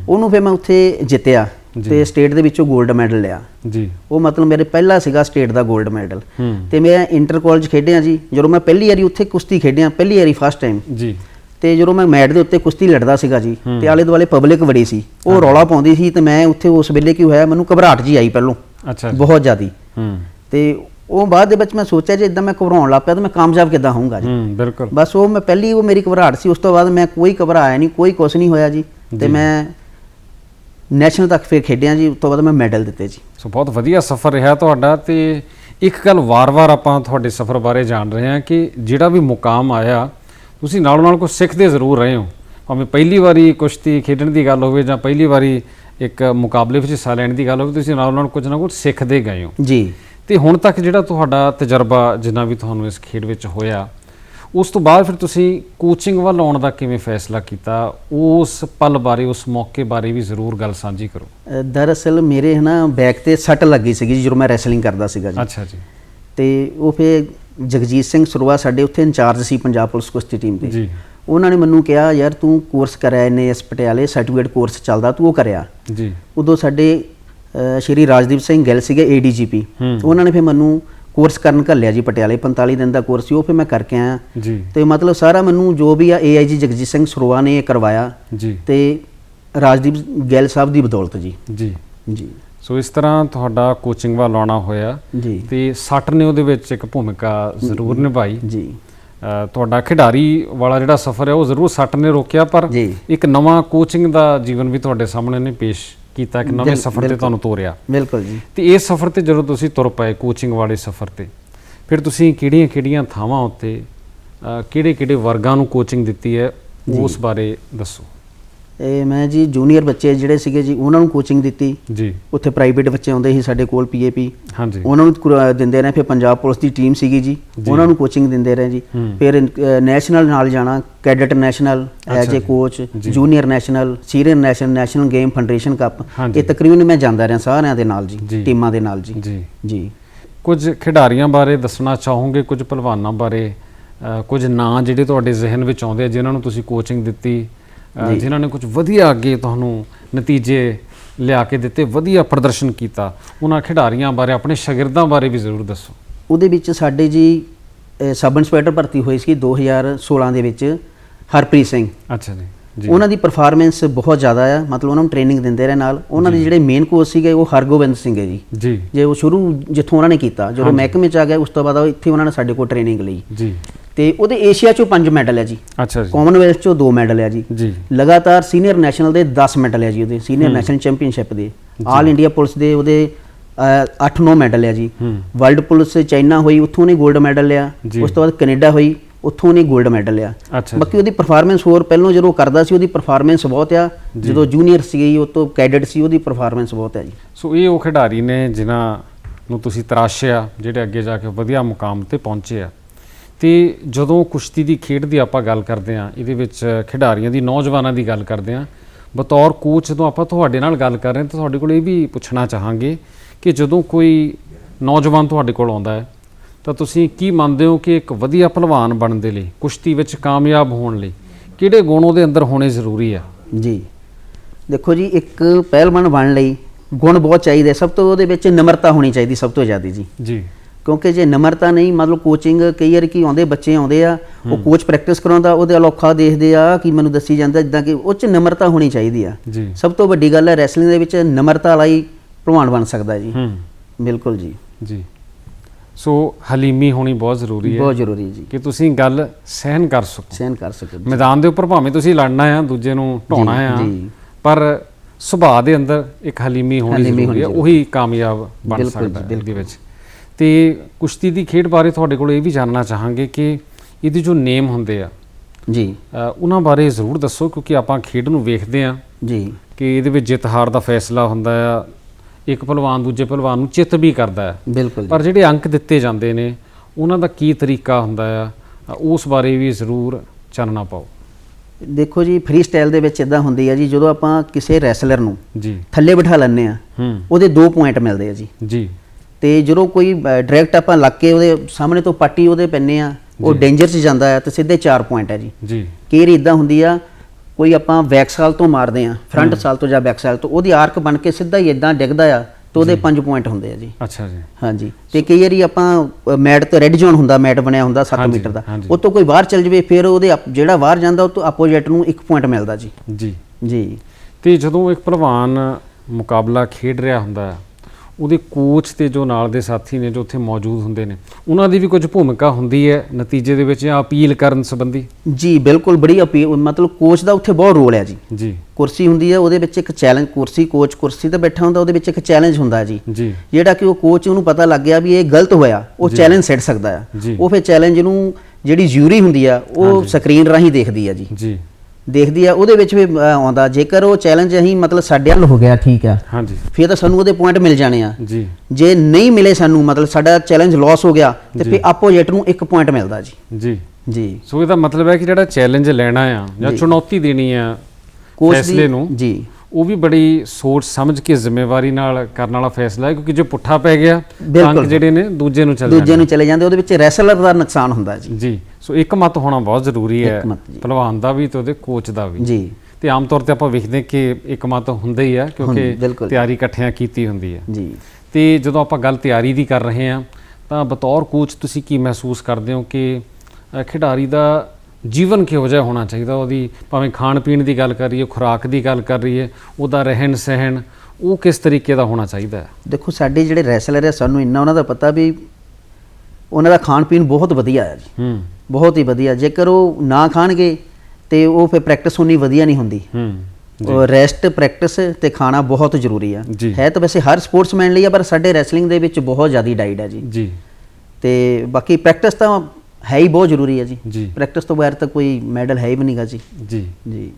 ਉਹਨੂੰ ਫਿਰ ਮੈਂ ਉੱਥੇ ਜਿੱਤਿਆ। ਤੇ ਸਟੇਟ ਦੇ ਵਿੱਚੋਂ 골ਡ ਮੈਡਲ ਲਿਆ। ਜੀ। ਉਹ ਮਤਲਬ ਮੇਰੇ ਪਹਿਲਾ ਸੀਗਾ ਸਟੇਟ ਦਾ 골ਡ ਮੈਡਲ ਤੇ ਮੈਂ ਇੰਟਰ ਕਾਲਜ ਖੇਡਿਆ ਜੀ। ਜਦੋਂ ਮੈਂ ਪਹਿਲੀ ਵਾਰੀ ਉੱਥੇ ਕੁਸ਼ਤੀ ਖੇਡਿਆ ਪਹਿਲੀ ਵਾਰੀ ਫਸਟ ਟਾਈਮ ਜੀ। ਤੇ ਜਦੋਂ ਮੈਂ ਮੈਟ ਦੇ ਉੱਤੇ ਕੁਸ਼ਤੀ ਲੜਦਾ ਸੀਗਾ ਜੀ। ਤੇ ਆਲੇ ਦੁਆਲੇ ਪਬਲਿਕ ਬੜੀ ਸੀ। ਉਹ ਰੌਲਾ ਪਾਉਂਦੀ ਸੀ ਤੇ ਮੈਂ ਉੱਥੇ ਉਸ ਵੇਲੇ ਕੀ ਹੋਇਆ ਮੈਨੂੰ ਘਬਰਾਹਟ ਜੀ ਆਈ ਪਹਿਲੋਂ। ਅੱਛਾ ਬਹੁਤ ਜ਼ਿਆਦੀ। ਹੂੰ। ਤੇ ਉਹ ਬਾਅਦ ਦੇ ਵਿੱਚ ਮੈਂ ਸੋਚਿਆ ਜੇ ਇਦਾਂ ਮੈਂ ਘਬਰਾਉਣ ਲੱਗ ਪਿਆ ਤਾਂ ਮੈਂ ਕਾਮਯਾਬ ਕਿੱਦਾਂ ਹੋਊਂਗਾ ਜੀ। ਹੂੰ ਬਿਲਕੁਲ। ਬਸ ਉਹ ਮੈਂ ਪਹਿਲੀ ਉਹ ਮੇਰੀ ਘਬਰਾਹਟ ਸੀ ਉਸ ਤੋਂ ਬਾਅਦ ਮੈਂ ਕੋਈ ਘਬਰਾਇਆ ਨਹੀਂ ਕੋਈ ਕੁਛ ਨਹੀਂ ਹੋਇਆ ਜੀ। ਤੇ। ਮੈਂ ਨੈਸ਼ਨਲ ਤੱਕ ਫਿਰ ਖੇਡਿਆ ਜੀ ਉਸ ਤੋਂ ਬਾਅਦ ਮੈਂ ਮੈਡਲ ਦਿੱਤੇ ਜੀ। ਸੋ ਬਹੁਤ ਵਧੀਆ ਸਫ਼ਰ ਰਿਹਾ ਤੁਹਾਡਾ ਤੇ ਇੱਕ ਗੱਲ ਵਾਰ-ਵਾਰ ਆਪਾਂ ਤੁਹਾਡੇ ਸਫ਼ਰ ਬਾਰੇ ਜਾਣ ਰਹੇ ਹਾਂ ਕਿ ਜਿਹੜਾ ਵੀ ਮੁਕਾਮ ਆਇਆ ਤੁਸੀਂ ਨਾਲੋਂ ਨਾਲ ਕੁਝ ਸਿੱਖਦੇ ਜ਼ਰੂਰ ਰਹੇ ਹੋ। ਭਾਵੇਂ ਪਹਿਲੀ ਵਾਰੀ ਕੁਸ਼ਤੀ ਖੇਡਣ ਦੀ ਗੱਲ ਹੋਵੇ ਜਾਂ ਪਹਿਲੀ ਵਾਰੀ ਇੱਕ ਮੁਕਾਬਲੇ ਵਿੱਚ ਹਿੱਸਾ ਲੈਣ ਦੀ ਗੱਲ ਹੋਵੇ ਤੁਸੀਂ ਨਾਲੋਂ ਨਾਲ ਕੁਝ ਨਾ ਕੁਝ ਸਿੱਖਦੇ ਗਏ ਹੋ। ਜੀ। ਤੇ ਹੁਣ ਤੱਕ ਜਿਹੜਾ ਤੁਹਾਡਾ ਤਜਰਬਾ ਜਿੰਨਾ ਵੀ ਤੁਹਾਨੂੰ ਇਸ ਖੇਡ ਵਿੱਚ ਹੋਇਆ ਉਸ ਤੋਂ ਬਾਅਦ ਫਿਰ ਤੁਸੀਂ ਕੋਚਿੰਗ ਵੱਲ ਆਉਣ ਦਾ ਕਿਵੇਂ ਫੈਸਲਾ ਕੀਤਾ? ਉਸ ਪਲ ਬਾਰੇ ਉਸ ਮੌਕੇ ਬਾਰੇ ਵੀ ਜ਼ਰੂਰ ਗੱਲ ਸਾਂਝੀ ਕਰੋ। ਦਰਅਸਲ ਮੇਰੇ ਹਨਾ ਬੈਕ ਤੇ ਸੱਟ ਲੱਗੀ ਸੀਗੀ ਜਦੋਂ ਮੈਂ ਰੈਸਲਿੰਗ ਕਰਦਾ ਸੀਗਾ ਜੀ। ਅੱਛਾ ਜੀ। ਤੇ ਉਹ ਫਿਰ ਜਗਜੀਤ ਸਿੰਘ ਸਰਵਾ ਸਾਡੇ ਉੱਥੇ ਇੰਚਾਰਜ ਸੀ ਪੰਜਾਬ ਪੁਲਿਸ ਕੁਸ਼ਤੀ ਟੀਮ ਦੇ। ਜੀ। ਉਹਨਾਂ ਨੇ ਮੈਨੂੰ ਕਿਹਾ ਯਾਰ ਤੂੰ ਕੋਰਸ ਕਰਿਆ ਇਸ ਪਟਿਆਲੇ ਸਰਟੀਫਿਕੇਟ ਕੋਰਸ ਚੱਲਦਾ ਤੂੰ ਉਹ ਕਰਿਆ। ਜੀ। ਉਦੋਂ ਸਾਡੇ ਸ਼੍ਰੀ ਰਾਜਦੀਪ ਸਿੰਘ ਗਿੱਲ ਸੀਗੇ ਏਡੀਜੀਪੀ। ਉਹਨਾਂ ਨੇ ਫਿਰ ਮੈਨੂੰ ਕੋਰਸ ਕਰਨ ਘੱਲਿਆ ਜੀ ਪਟਿਆਲੇ 45 ਦਿਨ ਦਾ ਕੋਰਸ ਸੀ ਉਹ ਫਿਰ ਮੈਂ ਕਰਕੇ ਆਇਆ। ਜੀ। ਤੇ ਮਤਲਬ ਸਾਰਾ ਮੈਨੂੰ ਜੋ ਵੀ ਆ ਏਆਈਜੀ ਜਗਜੀਤ ਸਿੰਘ ਸਰਵਾ ਨੇ ਇਹ ਕਰਵਾਇਆ। ਜੀ। ਤੇ ਰਾਜਦੀਪ ਗਿੱਲ ਸਾਹਿਬ ਦੀ ਬਦੌਲਤ ਜੀ। ਜੀ। ਜੀ। ਸੋ ਇਸ ਤਰ੍ਹਾਂ ਤੁਹਾਡਾ ਕੋਚਿੰਗ ਵੱਲ ਆਉਣਾ ਹੋਇਆ। ਜੀ। ਤੇ ਸੱਟ ਨੇ ਉਹਦੇ ਵਿੱਚ ਇੱਕ ਭੂਮਿਕਾ ਜ਼ਰੂਰ ਨਿਭਾਈ। ਜੀ। ਤੁਹਾਡਾ ਖਿਡਾਰੀ ਵਾਲਾ ਜਿਹੜਾ ਸਫ਼ਰ ਹੈ ਉਹ ਜ਼ਰੂਰ ਸੱਟ ਨੇ ਰੋਕਿਆ ਪਰ। ਇੱਕ ਨਵਾਂ ਕੋਚਿੰਗ ਦਾ ਜੀਵਨ ਵੀ ਤੁਹਾਡੇ ਸਾਹਮਣੇ ਨੇ ਪੇਸ਼ ਕੀਤਾ ਇੱਕ ਨਵੇਂ ਸਫ਼ਰ ਤੇ। ਤੁਹਾਨੂੰ ਤੋਰਿਆ। ਬਿਲਕੁਲ ਜੀ। ਤੇ ਇਸ ਸਫ਼ਰ ਤੇ ਜਦੋਂ ਤੁਸੀਂ ਤੁਰ ਪਏ ਕੋਚਿੰਗ ਵਾਲੇ ਸਫ਼ਰ ਤੇ ਫਿਰ ਤੁਸੀਂ ਕਿਹੜੀਆਂ-ਕਿਹੜੀਆਂ ਥਾਵਾਂ ਉੱਤੇ ਕਿਹੜੇ-ਕਿਹੜੇ ਵਰਗਾਂ ਨੂੰ ਕੋਚਿੰਗ ਦਿੱਤੀ ਹੈ ਉਸ ਬਾਰੇ ਦੱਸੋ। ਇਹ ਮੈਂ ਜੀ ਜੂਨੀਅਰ ਬੱਚੇ ਜਿਹੜੇ ਸੀਗੇ ਜੀ ਉਹਨਾਂ ਨੂੰ ਕੋਚਿੰਗ ਦਿੱਤੀ ਜੀ ਉੱਥੇ ਪ੍ਰਾਈਵੇਟ ਬੱਚੇ ਆਉਂਦੇ ਸੀ ਸਾਡੇ ਕੋਲ ਪੀਏਪੀ ਹਾਂਜੀ ਉਹਨਾਂ ਨੂੰ ਦਿੰਦੇ ਰਹੇ ਫਿਰ ਪੰਜਾਬ ਪੁਲਿਸ ਦੀ ਟੀਮ ਸੀਗੀ ਜੀ। ਉਹਨਾਂ ਨੂੰ ਕੋਚਿੰਗ ਦਿੰਦੇ ਰਹੇ ਜੀ। ਫਿਰ ਨੈਸ਼ਨਲ ਨਾਲ ਜਾਣਾ cadet national as. A coach. Junior national senior national national game federation cup ਹਾਂਜੀ। ਇਹ ਤਕਰੀਬਨ ਮੈਂ ਜਾਂਦਾ ਰਿਹਾ ਸਾਰਿਆਂ ਦੇ ਨਾਲ ਜੀ। ਜੀ ਟੀਮਾਂ ਦੇ ਨਾਲ ਜੀ ਜੀ ਜੀ ਕੁਝ ਖਿਡਾਰੀਆਂ ਬਾਰੇ ਦੱਸਣਾ ਚਾਹੋਗੇ ਕੁਝ ਪਹਿਲਵਾਨਾਂ ਬਾਰੇ ਅ, ਕੁਝ ਨਾਂ ਜਿਹੜੇ ਤੁਹਾਡੇ ਜ਼ਿਹਨ ਵਿੱਚ ਆਉਂਦੇ ਆ ਜਿਨ੍ਹਾਂ ਨੂੰ ਤੁਸੀਂ ਕੋਚਿੰਗ ਦਿੱਤੀ ਅ। ਜਿਨ੍ਹਾਂ ਨੇ ਕੁਝ ਵਧੀਆ ਅੱਗੇ ਤੁਹਾਨੂੰ ਨਤੀਜੇ ਲਿਆ ਕੇ ਦਿੱਤੇ ਵਧੀਆ ਪ੍ਰਦਰਸ਼ਨ ਕੀਤਾ ਉਹਨਾਂ ਖਿਡਾਰੀਆਂ ਬਾਰੇ ਆਪਣੇ ਸ਼ਾਗਿਰਦਾਂ ਬਾਰੇ ਵੀ ਜ਼ਰੂਰ ਦੱਸੋ। ਉਹਦੇ ਵਿੱਚ ਸਾਡੇ ਜੀ ਸਬ ਇੰਸਪੈਕਟਰ ਭਰਤੀ ਹੋਈ ਸੀ 2016 ਦੇ ਵਿੱਚ ਹਰਪ੍ਰੀਤ ਸਿੰਘ। ਅੱਛਾ ਜੀ ਜੀ। ਉਹਨਾਂ ਦੀ ਪਰਫਾਰਮੈਂਸ ਬਹੁਤ ਜ਼ਿਆਦਾ ਆ ਮਤਲਬ ਉਹਨਾਂ ਨੂੰ ਟ੍ਰੇਨਿੰਗ ਦਿੰਦੇ ਰਹੇ ਨਾਲ। ਉਹਨਾਂ ਦੇ ਜਿਹੜੇ ਮੇਨ ਕੋਚ ਸੀਗੇ ਉਹ ਹਰਗੋਬਿੰਦ ਸਿੰਘ ਹੈ ਜੀ। ਜੀ। ਜੇ ਉਹ ਸ਼ੁਰੂ ਜਿੱਥੋਂ ਉਹਨਾਂ ਨੇ ਕੀਤਾ ਜਦੋਂ। ਮਹਿਕਮੇ ਚ ਆ ਗਏ ਉਸ ਤੋਂ ਬਾਅਦ ਉਹ ਇੱਥੇ ਉਹਨਾਂ ਨੇ ਸਾਡੇ ਕੋਲ ਟ੍ਰੇਨਿੰਗ ਲਈ। ਜੀ। ਤੇ ਉਹਦੇ ਏਸ਼ੀਆ ਚੋਂ 5 ਮੈਡਲ ਹੈ ਜੀ। ਅੱਛਾ ਜੀ। ਕਾਮਨਵੈਲਥ ਚੋਂ 2 ਮੈਡਲ ਹੈ ਜੀ। ਜੀ। ਲਗਾਤਾਰ ਸੀਨੀਅਰ ਨੈਸ਼ਨਲ ਦੇ 10 ਮੈਡਲ ਹੈ ਜੀ ਉਹਦੇ ਸੀਨੀਅਰ ਨੈਸ਼ਨਲ ਚੈਂਪੀਅਨਸ਼ਿਪ ਦੇ। ਆਲ ਇੰਡੀਆ ਪੁਲਿਸ ਦੇ ਉਹਦੇ 8-9 ਮੈਡਲ ਹੈ ਜੀ। ਵਰਲਡ ਪੁਲਿਸ ਚਾਈਨਾ ਹੋਈ ਉੱਥੋਂ ਨੇ 골ਡ ਮੈਡਲ ਲਿਆ। ਉਸ ਤੋਂ ਬਾਅਦ ਕੈਨੇਡਾ ਹੋਈ ਉੱਥੋਂ ਨੇ 골ਡ ਮੈਡਲ ਲਿਆ ਬਾਕੀ ਉਹਦੀ ਪਰਫਾਰਮੈਂਸ ਹੋਰ ਪਹਿਲਾਂ ਜਦੋਂ ਕਰਦਾ ਸੀ ਉਹਦੀ ਪਰਫਾਰਮੈਂਸ ਬਹੁਤ ਆ। ਜਦੋਂ ਜੂਨੀਅਰ ਸੀ ਉਹ ਤੋਂ ਕੈਡਟ ਸੀ ਉਹਦੀ ਪਰਫਾਰਮੈਂਸ ਬਹੁਤ ਹੈ ਜੀ। ਸੋ ਇਹ ਉਹ ਖਿਡਾਰੀ ਨੇ ਜਿਨ੍ਹਾਂ ਨੂੰ ਤੁਸੀਂ ਤਰਾਸ਼ਿਆ ਜਿਹੜੇ ਅੱਗੇ ਜਾ ਕੇ ਵਧੀਆ ਮੁਕਾਮ ਤੇ ਪਹੁੰਚੇ ਆ। ਤੇ ਜਦੋਂ ਕੁਸ਼ਤੀ ਦੀ ਖੇਡ ਦੀ ਆਪਾਂ ਗੱਲ ਕਰਦੇ ਆ ਇਹਦੇ ਵਿੱਚ ਖਿਡਾਰੀਆਂ ਦੀ ਨੌਜਵਾਨਾਂ ਦੀ ਗੱਲ ਕਰਦੇ ਆ ਬਤੌਰ ਕੋਚ ਜਦੋਂ ਆਪਾਂ ਤੁਹਾਡੇ ਨਾਲ ਗੱਲ ਕਰ ਰਹੇ ਹਾਂ ਤਾਂ ਤੁਹਾਡੇ ਕੋਲ ਇਹ ਵੀ ਪੁੱਛਣਾ ਚਾਹਾਂਗੇ ਕਿ ਜਦੋਂ ਕੋਈ ਨੌਜਵਾਨ ਤੁਹਾਡੇ ਕੋਲ ਆਉਂਦਾ ਹੈ ਤਾਂ ਤੁਸੀਂ ਕੀ ਮੰਨਦੇ ਹੋ ਕਿ ਇੱਕ ਵਧੀਆ ਪਹਿਲਵਾਨ ਬਣਨ ਦੇ ਲਈ ਕੁਸ਼ਤੀ ਵਿੱਚ ਕਾਮਯਾਬ ਹੋਣ ਲਈ ਕਿਹੜੇ ਗੁਣ ਉਹਦੇ ਅੰਦਰ ਹੋਣੇ ਜ਼ਰੂਰੀ ਆ? ਜੀ। ਦੇਖੋ ਜੀ ਇੱਕ ਪਹਿਲਵਾਨ ਬਣਨ ਲਈ ਗੁਣ ਬਹੁਤ ਚਾਹੀਦੇ ਸਭ ਤੋਂ ਉਹਦੇ ਵਿੱਚ ਨਮਰਤਾ ਹੋਣੀ ਚਾਹੀਦੀ ਸਭ ਤੋਂ ਜ਼ਿਆਦਾ ਜੀ। ਜੀ। ਕਿਉਂਕਿ ਜੇ ਨਮਰਤਾ ਨਹੀਂ ਮਤਲਬ ਕੋਚਿੰਗ ਕਈ ਵਾਰ ਕੀ ਆਉਂਦੇ ਬੱਚੇ ਆਉਂਦੇ ਆ ਉਹ ਕੋਚ ਪ੍ਰੈਕਟਿਸ ਕਰਾਉਂਦਾ ਉਹਦੇ ਅਲੋਖਾ ਦੇਖਦੇ ਆ ਕਿ ਮੈਨੂੰ ਦੱਸੀ ਜਾਂਦਾ ਜਿੱਦਾਂ ਕਿ ਉਹ ਚ ਨਮਰਤਾ ਹੋਣੀ ਚਾਹੀਦੀ ਆ। ਸਭ ਤੋਂ ਵੱਡੀ ਗੱਲ ਹੈ ਰੈਸਲਿੰਗ ਦੇ ਵਿੱਚ ਨਮਰਤਾ ਵਾਲਾ ਹੀ ਭਲਵਾਨ ਬਣ ਸਕਦਾ ਜੀ। ਹੂੰ। ਬਿਲਕੁਲ ਜੀ। ਜੀ। ਸੋ ਹਲੀਮੀ ਹੋਣੀ ਬਹੁਤ ਜ਼ਰੂਰੀ ਹੈ ਬਹੁਤ ਜ਼ਰੂਰੀ ਜੀ। ਕਿ ਤੁਸੀਂ ਗੱਲ ਸਹਿਨ ਕਰ ਸਕੋ। ਸਹਿਨ ਕਰ ਸਕੋ। ਮੈਦਾਨ ਦੇ ਉੱਪਰ ਭਾਵੇਂ ਤੁਸੀਂ ਲੜਨਾ ਆ ਦੂਜੇ ਨੂੰ ਢਾਉਣਾ ਆ ਜੀ। ਪਰ ਸੁਭਾਅ ਦੇ ਅੰਦਰ ਇੱਕ ਹਲੀਮੀ ਹੋਣੀ ਜ਼ਰੂਰੀ ਹੈ ਉਹੀ ਕਾਮਯਾਬ ਬਣ ਸਕਦਾ ਹੈ ਇਹਦੇ ਵਿੱਚ। ਤੇ ਕੁਸ਼ਤੀ ਦੀ ਖੇਡ ਬਾਰੇ ਤੁਹਾਡੇ ਕੋਲ ਇਹ ਵੀ ਜਾਣਨਾ ਚਾਹਾਂਗੇ ਕਿ ਇਹਦੇ ਜੋ ਨੇਮ ਹੁੰਦੇ ਆ ਜੀ। ਉਹਨਾਂ ਬਾਰੇ ਜ਼ਰੂਰ ਦੱਸੋ ਕਿਉਂਕਿ ਆਪਾਂ ਖੇਡ ਨੂੰ ਵੇਖਦੇ ਆ ਜੀ। ਕਿ ਇਹਦੇ ਵਿੱਚ ਜਿੱਤ ਹਾਰ ਦਾ ਫੈਸਲਾ ਹੁੰਦਾ ਆ ਇੱਕ ਪਹਿਲਵਾਨ ਦੂਜੇ ਪਹਿਲਵਾਨ ਨੂੰ ਚਿੱਤ ਵੀ ਕਰਦਾ ਹੈ। ਬਿਲਕੁਲ। ਪਰ ਜਿਹੜੇ ਅੰਕ ਦਿੱਤੇ ਜਾਂਦੇ ਨੇ ਉਹਨਾਂ ਦਾ ਕੀ ਤਰੀਕਾ ਹੁੰਦਾ ਆ ਉਸ ਬਾਰੇ ਵੀ ਜ਼ਰੂਰ ਚਾਨਣਾ ਪਾਓ। ਦੇਖੋ ਜੀ ਫ੍ਰੀ ਸਟਾਈਲ ਦੇ ਵਿੱਚ ਇਦਾਂ ਹੁੰਦੀ ਆ ਜੀ ਜਦੋਂ ਆਪਾਂ ਕਿਸੇ ਰੈਸਲਰ ਨੂੰ ਜੀ। ਥੱਲੇ ਬਿਠਾ ਲੈਂਦੇ ਆ ਹੂੰ। ਉਹਦੇ 2 ਪੁਆਇੰਟ ਮਿਲਦੇ ਆ ਜੀ। ਜੀ। ਤੇ ਜਦੋਂ ਕੋਈ ਡਾਇਰੈਕਟ ਆਪਾਂ ਲੱਗ ਕੇ ਉਹਦੇ ਸਾਹਮਣੇ ਤੋਂ ਪੱਟੀ ਉਹਦੇ ਪੈਨੇ ਆ ਉਹ। ਡੇਂਜਰ 'ਚ ਜਾਂਦਾ ਹੈ ਤੇ ਸਿੱਧੇ 4 ਪੁਆਇੰਟ ਹੈ ਜੀ। ਜੀ। ਕੇਰ ਇਦਾਂ ਹੁੰਦੀ ਆ ਕੋਈ ਆਪਾਂ ਬੈਕ ਸਾਲ ਤੋਂ ਮਾਰਦੇ ਆ ਫਰੰਟ ਸਾਲ ਤੋਂ ਜਾਂ ਬੈਕ ਸਾਲ ਤੋਂ ਉਹਦੀ ਆਰਕ ਬਣ ਕੇ ਸਿੱਧਾ ਹੀ ਇਦਾਂ ਡਿੱਗਦਾ ਆ ਤੇ ਉਹਦੇ 5 ਪੁਆਇੰਟ ਹੁੰਦੇ ਆ ਜੀ। ਅੱਛਾ ਜੀ। ਹਾਂਜੀ। ਤੇ ਕਈ ਵਾਰੀ ਆਪਾਂ ਮੈਟ ਤੇ ਰੈੱਡ ਜ਼ੋਨ ਹੁੰਦਾ ਮੈਟ ਬਣਿਆ ਹੁੰਦਾ 7 ਹਾਂਜੀ, ਮੀਟਰ ਦਾ। ਉਹ ਤੋਂ ਕੋਈ ਬਾਹਰ ਚੱਲ ਜਵੇ ਫਿਰ ਉਹਦੇ ਜਿਹੜਾ ਬਾਹਰ ਜਾਂਦਾ ਉਹ ਤੋਂ ਆਪੋਜੀਟ ਨੂੰ 1 ਪੁਆਇੰਟ ਮਿਲਦਾ ਜੀ। ਜੀ। ਜੀ। ਤੇ ਜਦੋਂ ਇੱਕ ਪਹਿਲਵਾਨ ਮੁਕਾਬਲਾ ਖੇਡ ਰਿਹਾ ਹੁੰਦਾ ਉਹਦੇ ਕੋਚ ਤੇ ਜੋ ਨਾਲ ਦੇ ਸਾਥੀ ਨੇ ਜੋ ਉੱਥੇ ਮੌਜੂਦ ਹੁੰਦੇ ਨੇ ਉਹਨਾਂ ਦੀ ਵੀ ਕੁਝ ਭੂਮਿਕਾ ਹੁੰਦੀ ਹੈ ਨਤੀਜੇ ਦੇ ਵਿੱਚ ਜਾਂ ਅਪੀਲ ਕਰਨ ਸੰਬੰਧੀ? ਜੀ ਬਿਲਕੁਲ ਬੜੀ ਅਪੀ ਮਤਲਬ ਕੋਚ ਦਾ ਉੱਥੇ ਬਹੁਤ ਰੋਲ ਹੈ ਜੀ। ਜੀ। ਕੁਰਸੀ ਹੁੰਦੀ ਹੈ ਉਹਦੇ ਵਿੱਚ ਇੱਕ ਚੈਲੰਜ ਕੁਰਸੀ ਕੋਚ ਕੁਰਸੀ ਤੇ ਬੈਠਾ ਹੁੰਦਾ ਉਹਦੇ ਵਿੱਚ ਇੱਕ ਚੈਲੰਜ ਹੁੰਦਾ ਹੈ ਜੀ। ਜਿਹੜਾ ਕਿ ਉਹ ਕੋਚ ਨੂੰ ਪਤਾ ਲੱਗ ਗਿਆ ਵੀ ਇਹ ਗਲਤ ਹੋਇਆ ਉਹ ਚੈਲੰਜ ਸੈੱਟ ਸਕਦਾ ਜੀ। ਉਹ ਫਿਰ ਚੈਲੰਜ ਨੂੰ ਜਿਹੜੀ ਜਿਊਰੀ ਹੁੰਦੀ ਆ ਉਹ ਸਕਰੀਨ ਰਾਹੀਂ ਦੇਖਦੀ ਆ ਜੀ। ਜੀ। ਦੇਖਦੀ ਆ ਉਹਦੇ ਵਿੱਚ ਵੀ ਅ, ਆਉਂਦਾ। ਜੇਕਰ ਉਹ ਚੈਲੰਜ ਅਸੀਂ ਮਤਲਬ ਸਾਡੇ ਵੱਲ ਹੋ ਗਿਆ ਠੀਕ ਆ। ਹਾਂਜੀ। ਫਿਰ ਤਾਂ ਸਾਨੂੰ ਉਹਦੇ ਪੁਆਇੰਟ ਮਿਲ ਜਾਣੇ ਆ। ਜੀ। ਜੇ ਨਹੀਂ ਮਿਲੇ ਸਾਨੂੰ ਮਤਲਬ ਸਾਡਾ ਚੈਲੰਜ ਲਾਸ ਹੋ ਗਿਆ ਤੇ ਫਿਰ ਆਪੋਜੀਟ ਨੂੰ ਇੱਕ ਪੁਆਇੰਟ ਮਿਲਦਾ ਜੀ। ਜੀ। ਜੀ। ਸੋ ਇਹਦਾ ਮਤਲਬ ਹੈ ਕਿ ਜਿਹੜਾ ਚੈਲੰਜ ਲੈਣਾ ਆ ਜਾਂ ਚੁਣੌਤੀ ਦੇਣੀ ਆ ਕੋਚ ਫੈਸਲੇ ਨੂੰ ਜੀ। ਉਹ ਵੀ ਬੜੀ ਸੋਚ ਸਮਝ ਕੇ ਜ਼ਿੰਮੇਵਾਰੀ ਨਾਲ ਕਰਨ ਵਾਲਾ ਫੈਸਲਾ ਹੈ ਕਿਉਂਕਿ ਜੇ ਪੁੱਠਾ ਪੈ ਗਿਆ ਬਿਲਕੁਲ। ਅੰਕ ਜਿਹੜੇ ਨੇ ਦੂਜੇ ਨੂੰ ਚੱਲ ਦੂਜੇ ਨੂੰ ਚਲੇ ਜਾਂਦੇ ਉਹਦੇ ਵਿੱਚ ਰੈਸਲਰ ਦਾ ਨੁਕਸਾਨ ਹੁੰਦਾ ਜੀ। ਜੀ। ਸੋ ਇੱਕ ਮਤ ਹੋਣਾ ਬਹੁਤ ਜ਼ਰੂਰੀ ਹੈ। ਪਹਿਲਵਾਨ ਦਾ ਵੀ ਤੇ ਉਹਦੇ ਕੋਚ ਦਾ ਵੀ। ਜੀ। ਤੇ ਆਮ ਤੌਰ ਤੇ ਆਪਾਂ ਵੇਖਦੇ ਕਿ ਇੱਕ ਮਤ ਹੁੰਦਾ ਹੀ ਆ ਕਿਉਂਕਿ। ਤਿਆਰੀ ਇਕੱਠਿਆਂ ਕੀਤੀ ਹੁੰਦੀ ਹੈ। ਜੀ। ਤੇ ਜਦੋਂ ਆਪਾਂ ਗੱਲ ਤਿਆਰੀ ਦੀ ਕਰ ਰਹੇ ਹਾਂ ਤਾਂ ਬਤੌਰ ਕੋਚ ਤੁਸੀਂ ਕੀ ਮਹਿਸੂਸ ਕਰਦੇ ਹੋ ਕਿ ਖਿਡਾਰੀ ਦਾ ਜੀਵਨ ਕਿਹੋ ਜਿਹਾ ਹੋਣਾ ਚਾਹੀਦਾ? ਉਹਦੀ ਭਾਵੇਂ ਖਾਣ ਪੀਣ ਦੀ ਗੱਲ ਕਰ ਰਹੀਏ ਖੁਰਾਕ ਦੀ ਗੱਲ ਕਰ ਰਹੀਏ ਉਹਦਾ ਰਹਿਣ ਸਹਿਣ ਉਹ ਕਿਸ ਤਰੀਕੇ ਦਾ ਹੋਣਾ ਚਾਹੀਦਾ ਹੈ? ਦੇਖੋ ਸਾਡੇ ਜਿਹੜੇ ਰੈਸਲਰ ਆ ਸਾਨੂੰ ਇੰਨਾ ਉਹਨਾਂ ਦਾ ਪਤਾ ਵੀ ਉਹਨਾਂ ਦਾ ਖਾਣ ਪੀਣ ਬਹੁਤ ਵਧੀਆ ਹੈ ਜੀ। ਹੂੰ। ਬਹੁਤ ਹੀ ਵਧੀਆ। ਜੇਕਰ ਉਹ ਨਾ ਖਾਣਗੇ ਤੇ ਉਹ ਫਿਰ ਪ੍ਰੈਕਟਿਸ ਉਨੀ ਵਧੀਆ ਨਹੀਂ ਹੁੰਦੀ। ਹੂੰ ਉਹ ਰੈਸਟ ਪ੍ਰੈਕਟਿਸ ਤੇ ਖਾਣਾ ਬਹੁਤ ਜ਼ਰੂਰੀ ਆ। ਹੈ ਤਾਂ ਵੈਸੇ ਹਰ ਸਪੋਰਟਸਮੈਨ ਲਈ ਆ ਪਰ ਸਾਡੇ ਰੈਸਲਿੰਗ ਦੇ ਵਿੱਚ ਬਹੁਤ ਜ਼ਿਆਦਾ ਡਾਈਟ ਹੈ ਜੀ। ਜੀ। ਤੇ ਬਾਕੀ ਪ੍ਰੈਕਟਿਸ ਤਾਂ ਹੈ ਹੀ ਬਹੁਤ ਜ਼ਰੂਰੀ ਹੈ ਜੀ। ਪ੍ਰੈਕਟਿਸ ਤੋਂ ਬਗੈਰ ਤਾਂ ਕੋਈ ਮੈਡਲ ਹੈ ਹੀ ਨਹੀਂਗਾ ਜੀ। ਜੀ। ਜੀ।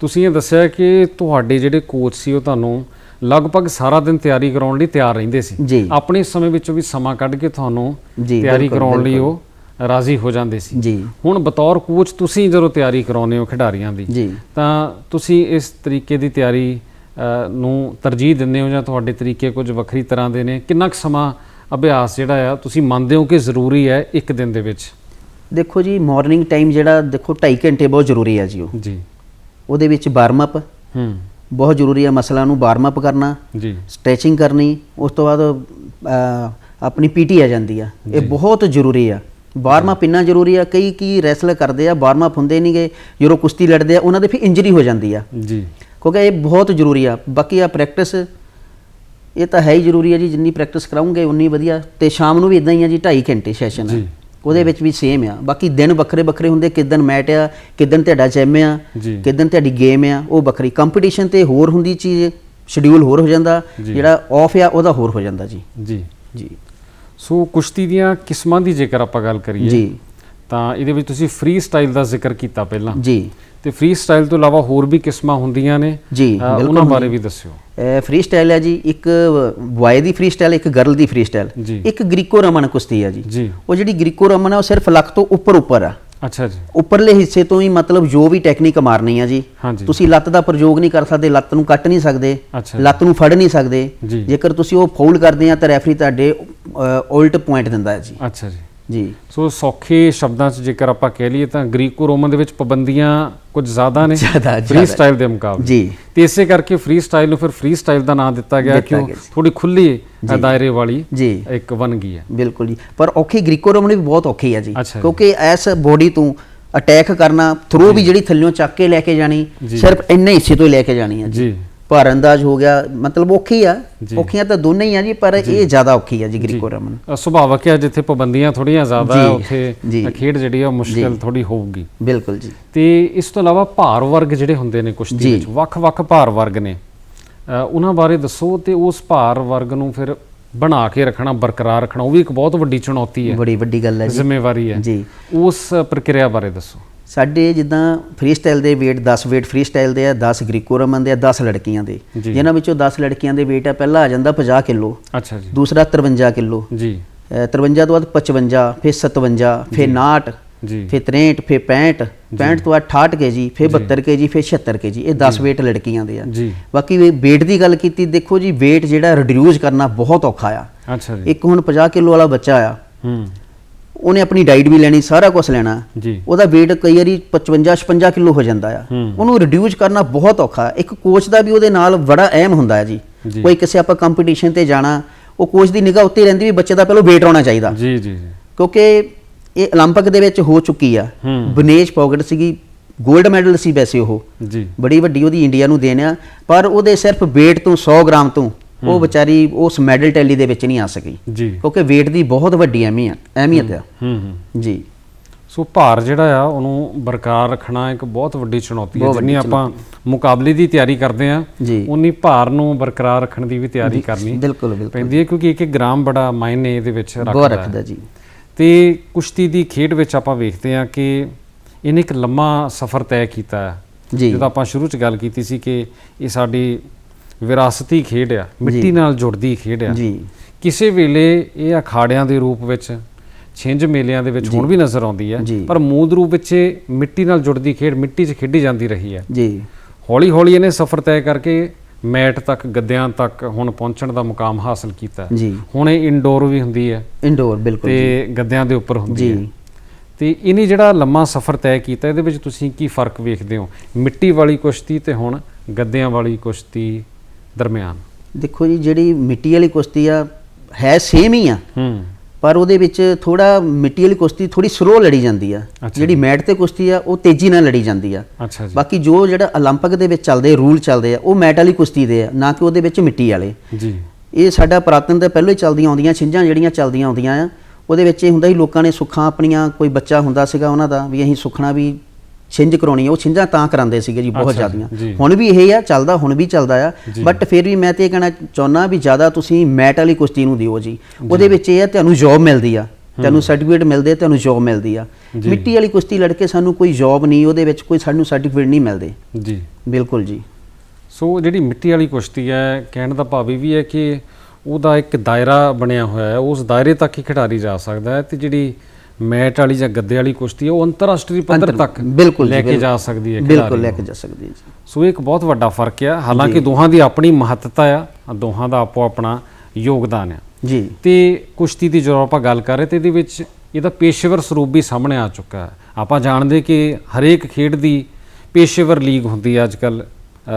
ਤੁਸੀਂ ਇਹ ਦੱਸਿਆ ਕਿ ਤੁਹਾਡੇ ਜਿਹੜੇ ਕੋਚ ਸੀ ਉਹ ਤੁਹਾਨੂੰ ਲਗਭਗ ਸਾਰਾ ਦਿਨ ਤਿਆਰੀ ਕਰਾਉਣ ਲਈ ਤਿਆਰ ਰਹਿੰਦੇ ਸੀ। ਆਪਣੇ ਸਮੇਂ ਵਿੱਚੋਂ ਵੀ ਸਮਾਂ ਕੱਢ ਕੇ ਤੁਹਾਨੂੰ ਤਿਆਰੀ ਕਰਾਉਣ ਲਈ ਉਹ ਰਾਜ਼ੀ ਹੋ ਜਾਂਦੇ ਸੀ। ਜੀ। ਹੁਣ ਬਤੌਰ ਕੋਚ ਤੁਸੀਂ ਜਦੋਂ ਤਿਆਰੀ ਕਰਾਉਂਦੇ ਹੋ ਖਿਡਾਰੀਆਂ ਦੀ ਤਾਂ ਤੁਸੀਂ ਇਸ ਤਰੀਕੇ ਦੀ ਤਿਆਰੀ ਨੂੰ ਤਰਜੀਹ ਦਿੰਦੇ ਹੋ ਜਾਂ ਤੁਹਾਡੇ ਤਰੀਕੇ ਕੁਝ ਵੱਖਰੀ ਤਰ੍ਹਾਂ ਦੇ ਨੇ? ਕਿੰਨਾ ਕੁ ਸਮਾਂ ਅਭਿਆਸ ਜਿਹੜਾ ਆ ਤੁਸੀਂ ਮੰਨਦੇ ਹੋ ਕਿ ਜ਼ਰੂਰੀ ਹੈ ਇੱਕ ਦਿਨ ਦੇ ਵਿੱਚ? ਦੇਖੋ ਜੀ ਮਾਰਨਿੰਗ ਟਾਈਮ ਜਿਹੜਾ ਦੇਖੋ 2.5 ਘੰਟੇ ਬਹੁਤ ਜ਼ਰੂਰੀ ਹੈ ਜੀ ਉਹ। ਜੀ। ਉਹਦੇ ਵਿੱਚ ਵਾਰਮ ਅਪ ਹੂੰ। ਬਹੁਤ ਜ਼ਰੂਰੀ ਹੈ ਮਸਲਾਂ ਨੂੰ ਵਾਰਮ ਅਪ ਕਰਨਾ ਜੀ। ਸਟ੍ਰੈਚਿੰਗ ਕਰਨੀ ਉਸ ਤੋਂ ਬਾਅਦ ਆਪਣੀ ਪੀਟੀ ਆ ਜਾਂਦੀ ਆ। ਇਹ ਬਹੁਤ ਜ਼ਰੂਰੀ ਆ। ਵਾਰਮ ਅਪ ਇੰਨਾ ਜ਼ਰੂਰੀ ਆ ਕਈ ਕੀ ਰੈਸਲਰ ਕਰਦੇ ਆ ਵਾਰਮ ਅਪ ਹੁੰਦੇ ਨਹੀਂਗੇ ਜਦੋਂ ਕੁਸ਼ਤੀ ਲੜਦੇ ਆ ਉਹਨਾਂ ਦੇ ਫਿਰ ਇੰਜਰੀ ਹੋ ਜਾਂਦੀ ਆ। ਜੀ। ਕਿਉਂਕਿ ਇਹ ਬਹੁਤ ਜ਼ਰੂਰੀ ਆ। ਬਾਕੀ ਆ ਪ੍ਰੈਕਟਿਸ ਇਹ ਤਾਂ ਹੈ ਹੀ ਜ਼ਰੂਰੀ ਆ ਜੀ ਜਿੰਨੀ ਪ੍ਰੈਕਟਿਸ ਕਰਾਉਂਗੇ ਉਨੀ ਵਧੀਆ। ਤੇ ਸ਼ਾਮ ਨੂੰ ਵੀ ਇਦਾਂ ਹੀ ਆ ਜੀ 2.5 ਘੰਟੇ ਸੈਸ਼ਨ ਆ। ਜੀ। ਉਹਦੇ ਵਿੱਚ ਵੀ ਸੇਮ ਆ। ਬਾਕੀ ਦਿਨ ਵੱਖਰੇ ਵੱਖਰੇ ਹੁੰਦੇ ਕਿਦਨ ਮੈਟ ਆ ਕਿਦਨ ਤੁਹਾਡਾ ਜਿਮ ਆ। ਕਿਦਨ ਤੁਹਾਡੀ ਗੇਮ ਆ ਉਹ ਵੱਖਰੀ। ਕੰਪੀਟੀਸ਼ਨ ਤੇ ਹੋਰ ਹੁੰਦੀ ਚੀਜ਼ ਸ਼ਡਿਊਲ ਹੋਰ ਹੋ ਜਾਂਦਾ। ਜਿਹੜਾ ਆਫ ਆ ਉਹਦਾ ਹੋਰ ਹੋ ਜਾਂਦਾ ਜੀ। ਜੀ। ਜੀ। ਸੋ ਕੁਸ਼ਤੀ ਦੀਆਂ ਕਿਸਮਾਂ ਦੀ ਜੇਕਰ ਆਪਾਂ ਗੱਲ ਕਰੀਏ ਜੀ। ਤਾਂ ਇਹਦੇ ਵਿੱਚ ਤੁਸੀਂ ਫ੍ਰੀ ਸਟਾਈਲ ਦਾ ਜ਼ਿਕਰ ਕੀਤਾ ਪਹਿਲਾਂ। ਜੀ। ਤੇ ਫ੍ਰੀ ਸਟਾਈਲ ਤੋਂ ਇਲਾਵਾ ਹੋਰ ਵੀ ਕਿਸਮਾਂ ਹੁੰਦੀਆਂ ਨੇ। ਜੀ, ਉਹਨਾਂ ਬਾਰੇ ਵੀ ਦੱਸਿਓ। ਫ੍ਰੀ ਸਟਾਈਲ ਹੈ ਜੀ ਇੱਕ ਬॉय ਦੀ ਫ੍ਰੀ ਸਟਾਈਲ ਇੱਕ ਗਰਲ ਦੀ ਫ੍ਰੀ ਸਟਾਈਲ। ਇੱਕ ਗ੍ਰੀਕੋ ਰਮਨ ਕੁਸ਼ਤੀ ਹੈ ਜੀ। ਉਹ ਜਿਹੜੀ ਗ੍ਰੀਕੋ ਰਮਨ ਹੈ ਉਹ ਸਿਰਫ ਲੱਕ ਤੋਂ ਉੱਪਰ ਉੱਪਰ ਆ। ਅੱਛਾ ਜੀ। ਉੱਪਰਲੇ ਹਿੱਸੇ ਤੋਂ ਹੀ ਮਤਲਬ ਜੋ ਵੀ ਟੈਕਨੀਕ ਮਾਰਨੀ ਆ ਜੀ। ਤੁਸੀਂ ਲੱਤ ਦਾ ਪ੍ਰਯੋਗ ਨਹੀਂ ਕਰ ਸਕਦੇ ਲੱਤ ਨੂੰ ਕੱਟ ਨਹੀਂ ਸਕਦੇ ਲੱਤ ਨੂੰ ਫੜ ਨਹੀਂ ਸਕਦੇ। ਜੇਕਰ ਤੁਸੀਂ ਉਹ ਫਾਉਲ ਕਰਦੇ ਆ ਤਾਂ ਰੈਫਰੀ ਤੁਹਾਡੇ ਉਲਟ ਪੁਆਇੰਟ ਦਿੰਦਾ ਹੈ ਜੀ। ਅੱਛਾ ਜੀ। ਜੀ। ਸੋ ਸੌਖੇ ਸ਼ਬਦਾਂ 'ਚ ਜੇਕਰ ਆਪਾਂ ਕਹਿ ਲਈਏ ਤਾਂ ਗ੍ਰੀਕੋ ਰੋਮਨ ਦੇ ਵਿੱਚ ਪਾਬੰਦੀਆਂ ਕੁਝ ਜ਼ਿਆਦਾ ਨੇ। ਫ੍ਰੀ। ਸਟਾਈਲ ਦੇ ਮੁਕਾਬਲੇ। ਜੀ। ਤੇ ਇਸੇ ਕਰਕੇ ਫ੍ਰੀ ਸਟਾਈਲ ਨੂੰ ਫਿਰ ਫ੍ਰੀ ਸਟਾਈਲ ਦਾ ਨਾਮ ਦਿੱਤਾ ਗਿਆ ਦਿੱਤਾ ਕਿ ਉਹ ਗਿਆ ਜੀ। ਥੋੜੀ ਖੁੱਲੀ ਦਾਇਰੇ ਵਾਲੀ ਇੱਕ ਬਣ ਗਈ ਹੈ। ਬਿਲਕੁਲ ਜੀ। ਪਰ ਔਖੀ ਗ੍ਰੀਕੋ ਰੋਮਨ ਵੀ ਬਹੁਤ ਔਖੀ ਹੈ ਜੀ। ਕਿਉਂਕਿ ਐਸ ਬੋਡੀ ਤੋਂ ਅਟੈਕ ਕਰਨਾ ਥਰੋ ਵੀ ਜਿਹੜੀ ਥੱਲਿਓਂ ਚੱਕ ਕੇ ਲੈ ਕੇ ਜਾਣੀ। ਸਿਰਫ ਇੰਨੇ ਹਿੱਸੇ ਤੋਂ ਹੀ ਲੈ ਕੇ ਜਾਣੀ ਹੈ ਜੀ। ਭਾਰ ਅੰਦਾਜ਼ ਹੋ ਗਿਆ ਮਤਲਬ ਔਖੀ ਆ। ਔਖੀਆਂ ਤਾਂ ਦੋਨੇ ਹੀ ਆ ਜੀ ਪਰ ਇਹ ਜ਼ਿਆਦਾ ਔਖੀ ਆ ਜੀ ਗ੍ਰੀਕੋ ਰੋਮਨ। ਸੁਭਾਵਕ ਹੈ ਜਿੱਥੇ ਪਾਬੰਦੀਆਂ ਥੋੜੀਆਂ ਜ਼ਿਆਦਾ ਉੱਥੇ ਖੇਡ ਜਿਹੜੀ ਆ ਮੁਸ਼ਕਲ ਥੋੜੀ ਹੋਊਗੀ। ਬਿਲਕੁਲ ਜੀ। ਤੇ ਇਸ ਤੋਂ ਇਲਾਵਾ ਭਾਰ ਵਰਗ ਜਿਹੜੇ ਹੁੰਦੇ ਨੇ ਕੁਸ਼ਤੀ। ਵਿੱਚ ਵੱਖ-ਵੱਖ ਭਾਰ ਵਰਗ ਨੇ। ਉਹਨਾਂ ਬਾਰੇ ਦੱਸੋ ਤੇ ਉਸ ਭਾਰ ਵਰਗ ਨੂੰ ਫਿਰ ਬਣਾ ਕੇ ਰੱਖਣਾ ਬਰਕਰਾਰ ਰੱਖਣਾ ਉਹ ਵੀ ਇੱਕ ਬਹੁਤ ਵੱਡੀ ਚੁਣੌਤੀ ਹੈ। ਬੜੀ ਵੱਡੀ ਗੱਲ ਹੈ ਜੀ। ਜ਼ਿੰਮੇਵਾਰੀ ਹੈ। ਜੀ। ਉਸ ਪ੍ਰਕਿਰਿਆ ਬਾਰੇ ਦੱਸੋ। ਸਾਡੇ ਜਿੱਦਾਂ ਫ੍ਰੀ ਸਟਾਈਲ ਦੇ weight 10 weight ਫ੍ਰੀ ਸਟਾਈਲ ਦੇ ਆ 10 ਗ੍ਰੀਕੋ ਰਮਨ ਦੇ ਆ 10 ਲੜਕੀਆਂ ਦੇ। ਜਿਨ੍ਹਾਂ ਵਿੱਚੋਂ 10 ਲੜਕੀਆਂ ਦੇ weight ਆ ਪਹਿਲਾ ਆ ਜਾਂਦਾ 50 ਕਿਲੋ। ਅੱਛਾ ਜੀ। ਦੂਸਰਾ 53 ਕਿਲੋ। ਜੀ। 53 ਤੋਂ ਬਾਅਦ 55 ਫਿਰ 57 ਫਿਰ 59 ਜੀ। ਫਿਰ 63 ਫਿਰ 65 65 ਤੋਂ ਬਾਅਦ 68 ਕੇਜੀ ਫਿਰ 72 ਕੇਜੀ ਫਿਰ 76 ਕੇਜੀ ਇਹ 10 weight ਲੜਕੀਆਂ ਦੇ ਆ। ਜੀ। ਬਾਕੀ weight ਦੀ ਗੱਲ ਕੀਤੀ ਦੇਖੋ ਜੀ weight ਜਿਹੜਾ ਰਿਡਿਊਸ ਕਰਨਾ ਬਹੁਤ ਔਖਾ ਆ। ਅੱਛਾ ਜੀ। ਇੱਕ ਹੁਣ 50 ਕਿਲੋ ਵਾਲਾ ਬੱਚਾ ਆ। ਹੂੰ। ਉਹਨੇ ਆਪਣੀ ਡਾਈਟ ਵੀ ਲੈਣੀ ਸਾਰਾ ਕੁਝ ਲੈਣਾ। ਉਹਦਾ weight ਕਈ ਵਾਰੀ 55 56 ਕਿਲੋ ਹੋ ਜਾਂਦਾ ਆ। ਉਹਨੂੰ ਰਿਡਿਊਸ ਕਰਨਾ ਬਹੁਤ ਔਖਾ। ਇੱਕ ਕੋਚ ਦਾ ਵੀ ਉਹਦੇ ਨਾਲ ਬੜਾ ਅਹਿਮ ਹੁੰਦਾ ਹੈ ਜੀ। ਕੋਈ ਕਿਸੇ ਆਪਾਂ ਕੰਪੀਟੀਸ਼ਨ ਤੇ ਜਾਣਾ ਉਹ ਕੋਚ ਦੀ ਨਿਗਾਹ ਉੱਤੇ ਰਹਿੰਦੀ ਵੀ ਬੱਚੇ ਦਾ ਪਹਿਲਾਂ weight ਆਉਣਾ ਚਾਹੀਦਾ। ਜੀ ਜੀ ਕਿਉਂਕਿ ਇਹ 올림픽 ਦੇ ਵਿੱਚ ਹੋ ਚੁੱਕੀ ਆ। ਬਨੇਸ਼ ਪੌਗਟ ਸੀਗੀ 골ਡ ਮੈਡਲ ਸੀ ਵੈਸੇ ਉਹ। ਜੀ। ਬੜੀ ਵੱਡੀ ਉਹਦੀ ਇੰਡੀਆ ਨੂੰ ਦੇਣ ਆ। ਪਰ ਉਹਦੇ ਸਿਰਫ weight ਤੋਂ 100 ਗ੍ਰਾਮ ਤੋਂ ਉਹ ਵਿਚਾਰੀ ਉਸ ਮੈਡਲ ਟੈਲੀ ਦੇ ਵਿੱਚ ਨਹੀਂ ਆ ਸਕੀ। ਜੀ। ਕਿਉਂਕਿ weight ਦੀ ਬਹੁਤ ਵੱਡੀ ਅਹਿਮੀਅਤ ਅਹਿਮੀਅਤ ਆ। ਹੂੰ ਹੂੰ। ਜੀ। ਸੋ ਭਾਰ ਜਿਹੜਾ ਆ ਉਹਨੂੰ ਬਰਕਰਾਰ ਰੱਖਣਾ ਇੱਕ ਬਹੁਤ ਵੱਡੀ ਚੁਣੌਤੀ ਹੈ। ਜਿੰਨੀ ਆਪਾਂ ਮੁਕਾਬਲੇ ਦੀ ਤਿਆਰੀ ਕਰਦੇ ਆ ਉਨੀ ਭਾਰ ਨੂੰ ਬਰਕਰਾਰ ਰੱਖਣ ਦੀ ਵੀ ਤਿਆਰੀ ਕਰਨੀ ਬਿਲਕੁਲ ਬਿਲਕੁਲ। ਪੈਂਦੀ ਹੈ ਕਿਉਂਕਿ ਇੱਕ ਇੱਕ ਗ੍ਰਾਮ ਬੜਾ ਮਾਇਨੇ ਇਹਦੇ ਵਿੱਚ ਰੱਖਦਾ ਜੀ। ਤੇ ਕੁਸ਼ਤੀ ਦੀ ਖੇਡ ਵਿੱਚ ਆਪਾਂ ਵੇਖਦੇ ਆ ਕਿ ਇਹਨੇ ਇੱਕ ਲੰਮਾ ਸਫ਼ਰ ਤੈਅ ਕੀਤਾ ਹੈ। ਜੀ। ਜਦੋਂ ਆਪਾਂ ਸ਼ੁਰੂ ਚ ਗੱਲ ਕੀਤੀ ਸੀ ਕਿ ਇਹ ਸਾਡੀ ਵਿਰਾਸਤੀ ਖੇਡ ਆ ਮਿੱਟੀ ਨਾਲ ਜੁੜਦੀ ਖੇਡ ਆ। ਜੀ। ਕਿਸੇ ਵੇਲੇ ਇਹ ਅਖਾੜਿਆਂ ਦੇ ਰੂਪ ਵਿੱਚ ਛਿੰਝ ਮੇਲਿਆਂ ਦੇ ਵਿੱਚ ਹੁਣ ਵੀ ਨਜ਼ਰ ਆਉਂਦੀ ਹੈ। ਪਰ ਮੂਲ ਰੂਪ ਵਿੱਚ ਇਹ ਮਿੱਟੀ ਨਾਲ ਜੁੜਦੀ ਖੇਡ ਮਿੱਟੀ 'ਚ ਖੇਡੀ ਜਾਂਦੀ ਰਹੀ ਹੈ ਜੀ। ਹੌਲੀ ਹੌਲੀ ਇਹਨੇ ਸਫ਼ਰ ਤੈਅ ਕਰਕੇ ਮੈਟ ਤੱਕ ਗੱਦਿਆਂ ਤੱਕ ਹੁਣ ਪਹੁੰਚਣ ਦਾ ਮੁਕਾਮ ਹਾਸਲ ਕੀਤਾ। ਹੁਣ ਇਹ ਇਨਡੋਰ ਵੀ ਹੁੰਦੀ ਹੈ ਇੰਡੋਰ ਬਿਲਕੁਲ ਜੀ। ਤੇ ਗੱਦਿਆਂ ਦੇ ਉੱਪਰ ਹੁੰਦੀ ਹੈ ਜੀ ਤੇ ਇਹਨੇ ਜਿਹੜਾ ਲੰਮਾ ਸਫ਼ਰ ਤੈਅ ਕੀਤਾ ਇਹਦੇ ਵਿੱਚ ਤੁਸੀਂ ਕੀ ਫ਼ਰਕ ਵੇਖਦੇ ਹੋ? ਮਿੱਟੀ ਵਾਲੀ ਕੁਸ਼ਤੀ ਤੇ ਹੁਣ ਗੱਦਿਆਂ ਵਾਲੀ ਕੁਸ਼ਤੀ ਦਰਮਿਆਨ ਦੇਖੋ ਜੀ ਜਿਹੜੀ ਮਿੱਟੀ ਵਾਲੀ ਕੁਸ਼ਤੀ ਆ ਹੈ ਸੇਮ ਹੀ ਆ ਹੂੰ ਪਰ ਉਹਦੇ ਵਿੱਚ ਥੋੜਾ ਮਿੱਟੀ ਵਾਲੀ ਕੁਸ਼ਤੀ ਥੋੜੀ ਸਲੋ ਲੜੀ ਜਾਂਦੀ ਆ ਅੱਛਾ ਜਿਹੜੀ ਮੈਟ ਤੇ ਕੁਸ਼ਤੀ ਆ ਉਹ ਤੇਜ਼ੀ ਨਾਲ ਲੜੀ ਜਾਂਦੀ ਆ ਅੱਛਾ ਜੀ ਬਾਕੀ ਜੋ ਜਿਹੜਾ 올림픽 ਦੇ ਵਿੱਚ ਚੱਲਦੇ ਰੂਲ ਚੱਲਦੇ ਆ ਉਹ ਮੈਟ ਵਾਲੀ ਕੁਸ਼ਤੀ ਦੇ ਆ ਨਾ ਕਿ ਉਹਦੇ ਵਿੱਚ ਮਿੱਟੀ ਵਾਲੇ ਜੀ ਇਹ ਸਾਡਾ ਪ੍ਰਾਤਨ ਤੋਂ ਪਹਿਲਾਂ ਹੀ ਚੱਲਦੀਆਂ ਆਉਂਦੀਆਂ ਛਿੰਝਾਂ ਜਿਹੜੀਆਂ ਚੱਲਦੀਆਂ ਆਉਂਦੀਆਂ ਆ ਉਹਦੇ ਵਿੱਚ ਇਹ ਹੁੰਦਾ ਸੀ ਲੋਕਾਂ ਨੇ ਸੁੱਖਾਂ ਆਪਣੀਆਂ ਕੋਈ ਬੱਚਾ ਹੁੰਦਾ ਸੀਗਾ ਉਹਨਾਂ ਦਾ ਵੀ ਅਸੀਂ ਸੁੱਖਣਾ ਵੀ ਛਿੰਝ ਕਰਾਉਣੀ ਉਹ ਛਿੰਝਾਂ ਤਾਂ ਕਰਾਉਂਦੇ ਸੀਗੇ ਜੀ ਬਹੁਤ ਜ਼ਿਆਦੀਆਂ। ਹੁਣ ਵੀ ਇਹ ਆ ਚੱਲਦਾ ਹੁਣ ਵੀ ਚੱਲਦਾ ਆ। ਬਟ ਫਿਰ ਵੀ ਮੈਂ ਤੇ ਇਹ ਕਹਿਣਾ ਚਾਹੁੰਦਾ ਵੀ ਜ਼ਿਆਦਾ ਤੁਸੀਂ ਮੈਟ ਵਾਲੀ ਕੁਸ਼ਤੀ ਨੂੰ ਦਿਓ ਜੀ। ਉਹਦੇ ਵਿੱਚ ਇਹ ਆ ਤੁਹਾਨੂੰ ਜੌਬ ਮਿਲਦੀ ਆ। ਤੁਹਾਨੂੰ ਸਰਟੀਫਿਕੇਟ ਮਿਲਦੇ ਤੁਹਾਨੂੰ ਜੌਬ ਮਿਲਦੀ ਆ। ਮਿੱਟੀ ਵਾਲੀ ਕੁਸ਼ਤੀ ਲੜ ਕੇ ਸਾਨੂੰ ਕੋਈ ਜੌਬ ਨਹੀਂ ਉਹਦੇ ਵਿੱਚ ਕੋਈ ਸਾਨੂੰ ਸਰਟੀਫਿਕੇਟ ਨਹੀਂ ਮਿਲਦੇ। ਜੀ। ਬਿਲਕੁਲ ਜੀ। ਸੋ ਜਿਹੜੀ ਮਿੱਟੀ ਵਾਲੀ ਕੁਸ਼ਤੀ ਹੈ ਕਹਿਣ ਦਾ ਭਾਵ ਇਹ ਵੀ ਹੈ ਕਿ ਉਹਦਾ ਇੱਕ ਦਾਇਰਾ ਬਣਿਆ ਹੋਇਆ ਹੈ। ਉਸ ਦਾਇਰੇ ਤੱਕ ਹੀ ਖਿਡਾਰੀ ਜਾ ਸਕਦਾ ਹੈ ਤੇ ਜਿਹੜੀ ਮੈਟ ਵਾਲੀ ਜਾਂ ਗੱਦੇ ਵਾਲੀ ਕੁਸ਼ਤੀ ਹੈ ਉਹ ਅੰਤਰਰਾਸ਼ਟਰੀ ਪੱਧਰ ਤੱਕ ਬਿਲਕੁਲ ਲੈ ਕੇ। ਜਾ ਸਕਦੀ ਹੈ ਬਿਲਕੁਲ ਲੈ। ਕੇ ਜਾ ਸਕਦੀ ਹੈ ਜੀ। ਸੋ ਇੱਕ ਬਹੁਤ ਵੱਡਾ ਫ਼ਰਕ ਹੈ ਹਾਲਾਂਕਿ ਦੋਹਾਂ ਦੀ ਆਪਣੀ ਮਹੱਤਤਾ ਆ ਦੋਹਾਂ ਦਾ ਆਪੋ ਆਪਣਾ ਯੋਗਦਾਨ ਆ। ਜੀ। ਤੇ ਕੁਸ਼ਤੀ ਦੀ ਜਦੋਂ ਆਪਾਂ ਗੱਲ ਕਰ ਰਹੇ ਤੇ ਇਹਦੇ ਵਿੱਚ ਇਹਦਾ ਪੇਸ਼ੇਵਰ ਸਰੂਪ ਵੀ ਸਾਹਮਣੇ ਆ ਚੁੱਕਾ ਹੈ। ਆਪਾਂ ਜਾਣਦੇ ਕਿ ਹਰੇਕ ਖੇਡ ਦੀ ਪੇਸ਼ੇਵਰ ਲੀਗ ਹੁੰਦੀ ਹੈ ਅੱਜਕੱਲ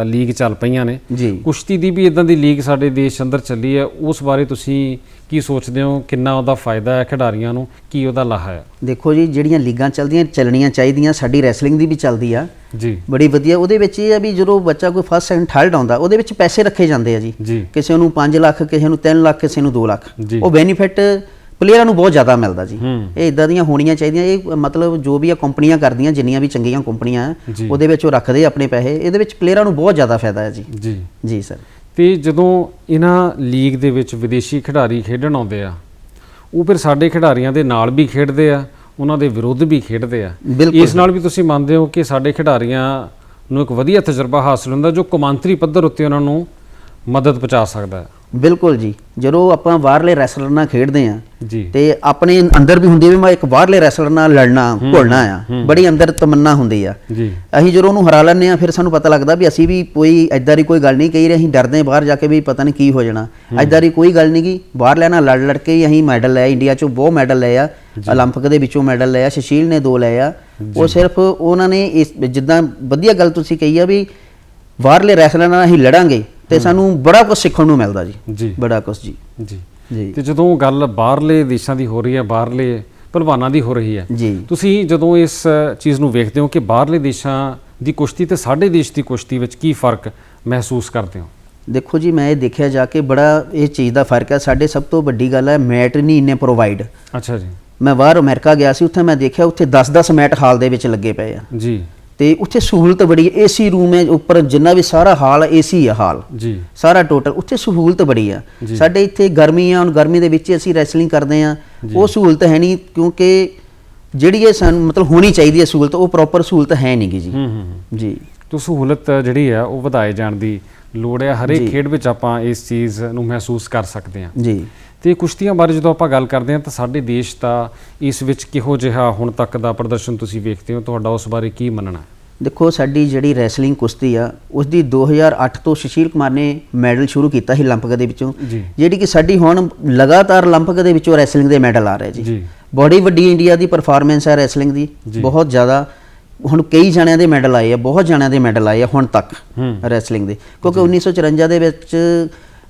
ਲੀਗ ਚੱਲ ਪਈਆਂ ਨੇ। ਕੁਸ਼ਤੀ ਦੀ ਵੀ ਇਦਾਂ ਦੀ ਲੀਗ ਸਾਡੇ ਦੇਸ਼ ਅੰਦਰ ਚੱਲੀ ਹੈ। ਉਸ ਬਾਰੇ ਤੁਸੀਂ ਕੀ ਸੋਚਦੇ ਹੋ? ਕਿੰਨਾ ਉਹਦਾ ਫਾਇਦਾ ਹੈ ਖਿਡਾਰੀਆਂ ਨੂੰ? ਕੀ ਉਹਦਾ ਲਾਹਾ ਹੈ? ਦੇਖੋ ਜੀ ਜਿਹੜੀਆਂ ਲੀਗਾਂ ਚੱਲਦੀਆਂ ਚੱਲਣੀਆਂ ਚਾਹੀਦੀਆਂ ਸਾਡੀ ਰੈਸਲਿੰਗ ਦੀ ਵੀ ਚੱਲਦੀ ਆ। ਜੀ। ਬੜੀ ਵਧੀਆ। ਉਹਦੇ ਵਿੱਚ ਇਹ ਆ ਵੀ ਜਦੋਂ ਬੱਚਾ ਕੋਈ ਫਸਟ ਸੈਕੰਡ ਥਰਡ ਆਉਂਦਾ ਉਹਦੇ ਵਿੱਚ ਪੈਸੇ ਰੱਖੇ ਜਾਂਦੇ ਆ ਜੀ। ਕਿਸੇ ਨੂੰ 5 ਲੱਖ ਕਿਸੇ ਨੂੰ 3 ਲੱਖ ਕਿਸੇ ਨੂੰ 2 ਲੱਖ। ਉਹ ਬੈਨੀਫਿਟ ਪਲੇਅਰਾਂ ਨੂੰ ਬਹੁਤ ਜ਼ਿਆਦਾ ਮਿਲਦਾ ਜੀ। ਇਹ ਇਦਾਂ ਦੀਆਂ ਹੋਣੀਆਂ ਚਾਹੀਦੀਆਂ ਇਹ ਮਤਲਬ ਜੋ ਵੀ ਆ ਕੰਪਨੀਆਂ ਕਰਦੀਆਂ ਜਿੰਨੀਆਂ ਵੀ ਚੰਗੀਆਂ ਕੰਪਨੀਆਂ। ਉਹਦੇ ਵਿੱਚ ਉਹ ਰੱਖਦੇ ਆਪਣੇ ਪੈਸੇ। ਇਹਦੇ ਵਿੱਚ ਪਲੇਅਰਾਂ ਨੂੰ ਬਹੁਤ ਜ਼ਿਆਦਾ ਫਾਇਦਾ ਹੈ ਜੀ। ਜੀ। ਜੀ ਸਰ। ਤੇ ਜਦੋਂ ਇਹਨਾਂ ਲੀਗ ਦੇ ਵਿੱਚ ਵਿਦੇਸ਼ੀ ਖਿਡਾਰੀ ਖੇਡਣ ਆਉਂਦੇ ਆ ਉਹ ਫਿਰ ਸਾਡੇ ਖਿਡਾਰੀਆਂ ਦੇ ਨਾਲ ਵੀ ਖੇਡਦੇ ਆ ਉਹਨਾਂ ਦੇ ਵਿਰੁੱਧ ਵੀ ਖੇਡਦੇ ਆ। ਇਸ ਨਾਲ ਵੀ ਤੁਸੀਂ ਮੰਨਦੇ ਹੋ ਕਿ ਸਾਡੇ ਖਿਡਾਰੀਆਂ ਨੂੰ ਇੱਕ ਵਧੀਆ ਤਜਰਬਾ ਹਾਸਲ ਹੁੰਦਾ ਜੋ ਕੌਮਾਂਤਰੀ ਪੱਧਰ ਉੱਤੇ ਉਹਨਾਂ ਨੂੰ ਮਦਦ ਪਹੁੰਚਾ ਸਕਦਾ ਹੈ। ਬਿਲਕੁਲ ਜੀ ਜਦੋਂ ਆਪਾਂ ਬਾਹਰਲੇ ਰੈਸਲਰ ਨਾਲ ਖੇਡਦੇ ਆ ਜੀ ਤੇ ਆਪਣੇ ਅੰਦਰ ਵੀ ਹੁੰਦੀ ਆ ਵੀ ਮੈਂ ਇੱਕ ਬਾਹਰਲੇ ਰੈਸਲਰ ਨਾਲ ਲੜਨਾ ਘੁਲਣਾ ਆ ਬੜੀ ਅੰਦਰ ਤਮੰਨਾ ਹੁੰਦੀ ਆ ਜੀ ਅਸੀਂ ਜਦੋਂ ਉਹਨੂੰ ਹਰਾ ਲੈਂਦੇ ਆ ਫਿਰ ਸਾਨੂੰ ਪਤਾ ਲੱਗਦਾ ਵੀ ਅਸੀਂ ਵੀ ਕੋਈ ਐਦਾਂ ਦੀ ਕੋਈ ਗੱਲ ਨਹੀਂ ਕਹੀ ਰਹੇ ਅਸੀਂ ਡਰਦੇ ਹਾਂ ਬਾਹਰ ਜਾ ਕੇ ਵੀ ਪਤਾ ਨਹੀਂ ਕੀ ਹੋ ਜਾਣਾ ਐਦਾਂ ਦੀ ਕੋਈ ਗੱਲ ਨਹੀਂ ਗੀ ਬਾਹਰ ਲੈਣਾ ਲੜ ਲੜ ਕੇ ਹੀ ਅਸੀਂ ਮੈਡਲ ਲਏ ਇੰਡੀਆ ਚੋਂ ਬਹੁਤ ਮੈਡਲ ਲਏ ਆ 올림픽 ਦੇ ਵਿੱਚੋਂ ਮੈਡਲ ਲਏ ਆ ਸੁਸ਼ੀਲ ਨੇ ਦੋ ਲਏ ਆ ਉਹ ਸਿਰਫ ਉਹਨਾਂ ਨੇ ਇਸ ਜਿੱਦਾਂ ਵਧੀਆ ਗੱਲ ਤੁਸੀਂ ਕਹੀ ਆ ਵੀ ਬਾਹਰਲੇ ਰੈਸਲਰ ਨਾਲ ਅਸੀਂ ਲੜਾਂਗੇ ਤੇ ਸਾਨੂੰ ਬੜਾ ਕੁਝ ਸਿੱਖਣ ਨੂੰ ਮਿਲਦਾ ਜੀ। ਬੜਾ ਕੁਝ ਜੀ। ਜੀ। ਜੀ। ਤੇ ਜਦੋਂ ਗੱਲ ਬਾਹਰਲੇ ਦੇਸ਼ਾਂ ਦੀ ਹੋ ਰਹੀ ਹੈ ਬਾਹਰਲੇ ਪਹਿਲਵਾਨਾਂ ਦੀ ਹੋ ਰਹੀ ਹੈ ਤੁਸੀਂ ਜਦੋਂ ਇਸ ਚੀਜ਼ ਨੂੰ ਵੇਖਦੇ ਹੋ ਕਿ ਬਾਹਰਲੇ ਦੇਸ਼ਾਂ ਦੀ ਕੁਸ਼ਤੀ ਤੇ ਸਾਡੇ ਦੇਸ਼ ਦੀ ਕੁਸ਼ਤੀ ਵਿੱਚ ਕੀ ਫ਼ਰਕ ਮਹਿਸੂਸ ਕਰਦੇ ਹੋ? ਦੇਖੋ ਜੀ ਮੈਂ ਇਹ ਦੇਖਿਆ ਜਾ ਕੇ ਬੜਾ ਇਹ ਚੀਜ਼ ਦਾ ਫ਼ਰਕ ਹੈ। ਸਾਡੇ ਸਭ ਤੋਂ ਵੱਡੀ ਗੱਲ ਹੈ ਮੈਟ ਨਹੀਂ ਇੰਨੇ ਪ੍ਰੋਵਾਈਡ ਅੱਛਾ ਜੀ। ਮੈਂ ਬਾਹਰ ਅਮਰੀਕਾ ਗਿਆ ਸੀ ਉੱਥੇ ਮੈਂ ਦੇਖਿਆ ਉੱਥੇ 10-10 ਮੈਟ ਹਾਲ ਦੇ ਵਿੱਚ ਲੱਗੇ ਪਏ ਆ। ਜੀ। ਤੇ ਉੱਥੇ ਸਹੂਲਤ ਬੜੀ ਏਸੀ ਰੂਮ ਹੈ ਉੱਪਰ ਜਿੰਨਾ ਵੀ ਸਾਰਾ ਹਾਲ ਏਸੀ ਆ ਹਾਲ। ਜੀ। ਸਾਰਾ ਟੋਟਲ ਉੱਥੇ ਸਹੂਲਤ ਬੜੀ ਆ। ਸਾਡੇ ਇੱਥੇ ਗਰਮੀ ਆ ਹੁਣ ਗਰਮੀ ਦੇ ਵਿੱਚ ਹੀ ਅਸੀਂ ਰੈਸਲਿੰਗ ਕਰਦੇ ਆ ਉਹ ਸਹੂਲਤ ਹੈ ਨਹੀਂ ਕਿਉਂਕਿ ਜਿਹੜੀ ਇਹ ਸਾਨੂੰ ਮਤਲਬ ਹੋਣੀ ਚਾਹੀਦੀ ਹੈ ਸਹੂਲਤ ਉਹ ਪ੍ਰੋਪਰ ਸਹੂਲਤ ਹੈ ਨਹੀਂਗੀ ਜੀ। ਹੂੰ ਹੂੰ ਜੀ। ਤੋ ਸਹੂਲਤ ਜਿਹੜੀ ਹੈ ਉਹ ਵਧਾਏ ਜਾਣ ਦੀ ਲੋੜ ਹੈ। ਹਰੇਕ। ਖੇਡ ਵਿੱਚ ਆਪਾਂ ਇਸ ਚੀਜ਼ ਨੂੰ ਮਹਿਸੂਸ ਕਰ ਸਕਦੇ ਹਾਂ। ਜੀ। ਤੇ ਕੁਸ਼ਤੀਆਂ ਬਾਰੇ ਜਦੋਂ ਆਪਾਂ ਗੱਲ ਕਰਦੇ ਹਾਂ ਤਾਂ ਸਾਡੇ ਦੇਸ਼ ਦਾ ਇਸ ਵਿੱਚ ਕਿਹੋ ਜਿਹਾ ਹੁਣ ਤੱਕ ਦਾ ਪ੍ਰਦਰਸ਼ਨ ਤੁਸੀਂ ਵੇਖਦੇ ਹੋ ਤੁਹਾਡਾ ਉਸ ਬਾਰੇ ਕੀ ਮੰਨਣਾ ਹੈ ਦੇਖੋ ਸਾਡੀ ਜਿਹੜੀ ਰੈਸਲਿੰਗ ਕੁਸ਼ਤੀ ਆ ਉਸ ਦੀ 2008 ਤੋਂ ਸੁਸ਼ੀਲ ਕੁਮਾਰ ਨੇ ਮੈਡਲ ਸ਼ੁਰੂ ਕੀਤਾ ਸੀ 올림픽 ਦੇ ਵਿੱਚੋਂ ਜੀ ਜਿਹੜੀ ਕਿ ਸਾਡੀ ਹੁਣ ਲਗਾਤਾਰ 올림픽 ਦੇ ਵਿੱਚੋਂ ਰੈਸਲਿੰਗ ਦੇ ਮੈਡਲ ਆ ਰਹੇ ਜੀ ਜੀ ਬੜੀ ਵੱਡੀ ਇੰਡੀਆ ਦੀ ਪਰਫਾਰਮੈਂਸ ਹੈ ਰੈਸਲਿੰਗ ਦੀ ਜੀ। ਬਹੁਤ ਜ਼ਿਆਦਾ ਹੁਣ ਕਈ ਜਣਿਆਂ ਦੇ ਮੈਡਲ ਆਏ ਆ ਬਹੁਤ ਜਣਿਆਂ ਦੇ ਮੈਡਲ ਆਏ ਆ ਹੁਣ ਤੱਕ ਹੂੰ। ਰੈਸਲਿੰਗ ਦੇ ਕਿਉਂਕਿ 1954 ਦੇ ਵਿੱਚ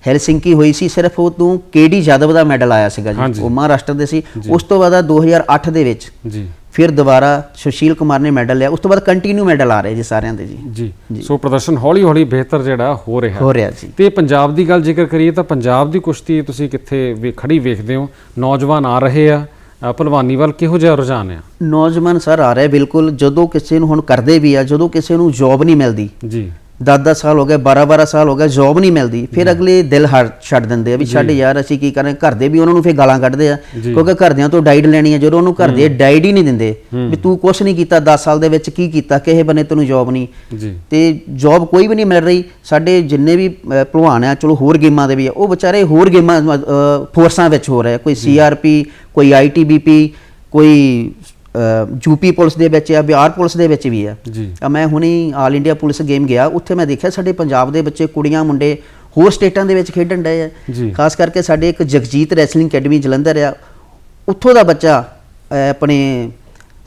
ਹੈਲਸਿੰਕੀ ਹੋਈ ਸੀ ਸਿਰਫ ਉਹ ਤੋਂ ਕੇਡੀ ਯਾਦਵ ਦਾ ਮੈਡਲ ਆਇਆ ਸੀਗਾ। ਜੀ ਉਹ ਮਹਾਰਾਸ਼ਟਰ ਦੇ ਸੀ। ਉਸ ਤੋਂ ਬਾਅਦ ਆ 2008 ਦੇ ਵਿੱਚ ਜੀ। ਫਿਰ ਦੁਬਾਰਾ ਸੁਸ਼ੀਲ ਕੁਮਾਰ ਨੇ ਮੈਡਲ ਲਿਆ। ਉਸ ਤੋਂ ਬਾਅਦ ਕੰਟੀਨਿਊ ਮੈਡਲ ਆ ਰਹੇ ਜੀ ਸਾਰਿਆਂ ਦੇ ਜੀ। ਜੀ। ਸੋ ਪ੍ਰਦਰਸ਼ਨ ਹੌਲੀ ਹੌਲੀ ਬਿਹਤਰ ਜਿਹੜਾ ਹੋ ਰਿਹਾ। ਹੋ ਰਿਹਾ ਜੀ। ਤੇ ਪੰਜਾਬ ਦੀ ਗੱਲ ਜ਼ਿਕਰ ਕਰੀਏ ਤਾਂ ਪੰਜਾਬ ਦੀ ਕੁਸ਼ਤੀ ਤੁਸੀਂ ਕਿੱਥੇ ਵੀ ਖੜੀ ਵੇਖਦੇ ਹੋ ਨੌਜਵਾਨ ਆ ਰਹੇ ਆ। ਭਲਵਾਨੀ ਵੱਲ ਕਿਹੋ ਜਿਹਾ ਰੁਝਾਨ ਆ? ਨੌਜਵਾਨ ਸਰ ਆ ਰਹੇ ਬਿਲਕੁਲ ਜਦੋਂ ਕਿਸੇ ਨੂੰ ਹੁਣ ਕਰਦੇ ਵੀ ਆ ਜਦੋਂ ਕਿਸੇ ਨੂੰ ਜੌਬ ਨਹੀਂ ਮਿਲਦੀ ਜੀ। 10-10 ਸਾਲ ਹੋ ਗਏ 12-12 ਸਾਲ ਹੋ ਗਏ ਜੌਬ ਨਹੀਂ ਮਿਲਦੀ। ਫਿਰ ਅਗਲੇ ਦਿਲ ਹਰ ਛੱਡ ਦਿੰਦੇ ਆ ਵੀ ਛੱਡ ਯਾਰ ਅਸੀਂ ਕੀ ਕਰਾਂ ਘਰ ਦੇ ਵੀ ਉਹਨਾਂ ਨੂੰ ਫਿਰ ਗਾਲਾਂ ਕੱਢਦੇ ਆ। ਕਿਉਂਕਿ ਘਰਦਿਆਂ ਤੋਂ ਡਾਈਟ ਲੈਣੀ ਆ ਜਦੋਂ ਉਹਨੂੰ ਘਰ ਦੇ ਡਾਈਟ ਹੀ ਨਹੀਂ ਦਿੰਦੇ ਵੀ ਤੂੰ ਕੁਛ ਨਹੀਂ ਕੀਤਾ 10 ਸਾਲ ਦੇ ਵਿੱਚ ਕੀ ਕੀਤਾ ਕਿਸੇ ਬਨੇ ਤੈਨੂੰ ਜੌਬ ਨਹੀਂ। ਤੇ ਜੌਬ ਕੋਈ ਵੀ ਨਹੀਂ ਮਿਲ ਰਹੀ। ਸਾਡੇ ਜਿੰਨੇ ਵੀ ਭਲਵਾਨ ਆ ਚਲੋ ਹੋਰ ਗੇਮਾਂ ਦੇ ਵੀ ਆ ਉਹ ਵਿਚਾਰੇ ਹੋਰ ਗੇਮਾਂ ਫੋਰਸਾਂ ਵਿੱਚ ਹੋ ਰਹੇ। ਕੋਈ ਸੀਆਰਪੀ ਕੋਈ ਆਈਟੀਬੀਪੀ ਕੋਈ ਯੂਪੀ ਪੁਲਿਸ ਦੇ ਵਿੱਚ ਆ ਬਿਹਾਰ ਪੁਲਿਸ ਦੇ ਵਿੱਚ ਵੀ ਆ। ਜੀ। ਮੈਂ ਹੁਣੀ ਆਲ ਇੰਡੀਆ ਪੁਲਿਸ ਗੇਮ ਗਿਆ ਉੱਥੇ ਮੈਂ ਦੇਖਿਆ ਸਾਡੇ ਪੰਜਾਬ ਦੇ ਬੱਚੇ ਕੁੜੀਆਂ ਮੁੰਡੇ ਹੋਰ ਸਟੇਟਾਂ ਦੇ ਵਿੱਚ ਖੇਡਣ ਡਏ ਆ। ਖਾਸ ਕਰਕੇ ਸਾਡੇ ਇੱਕ ਜਗਜੀਤ ਰੈਸਲਿੰਗ ਅਕੈਡਮੀ ਜਲੰਧਰ ਆ ਉੱਥੋਂ ਦਾ ਬੱਚਾ ਆਪਣੇ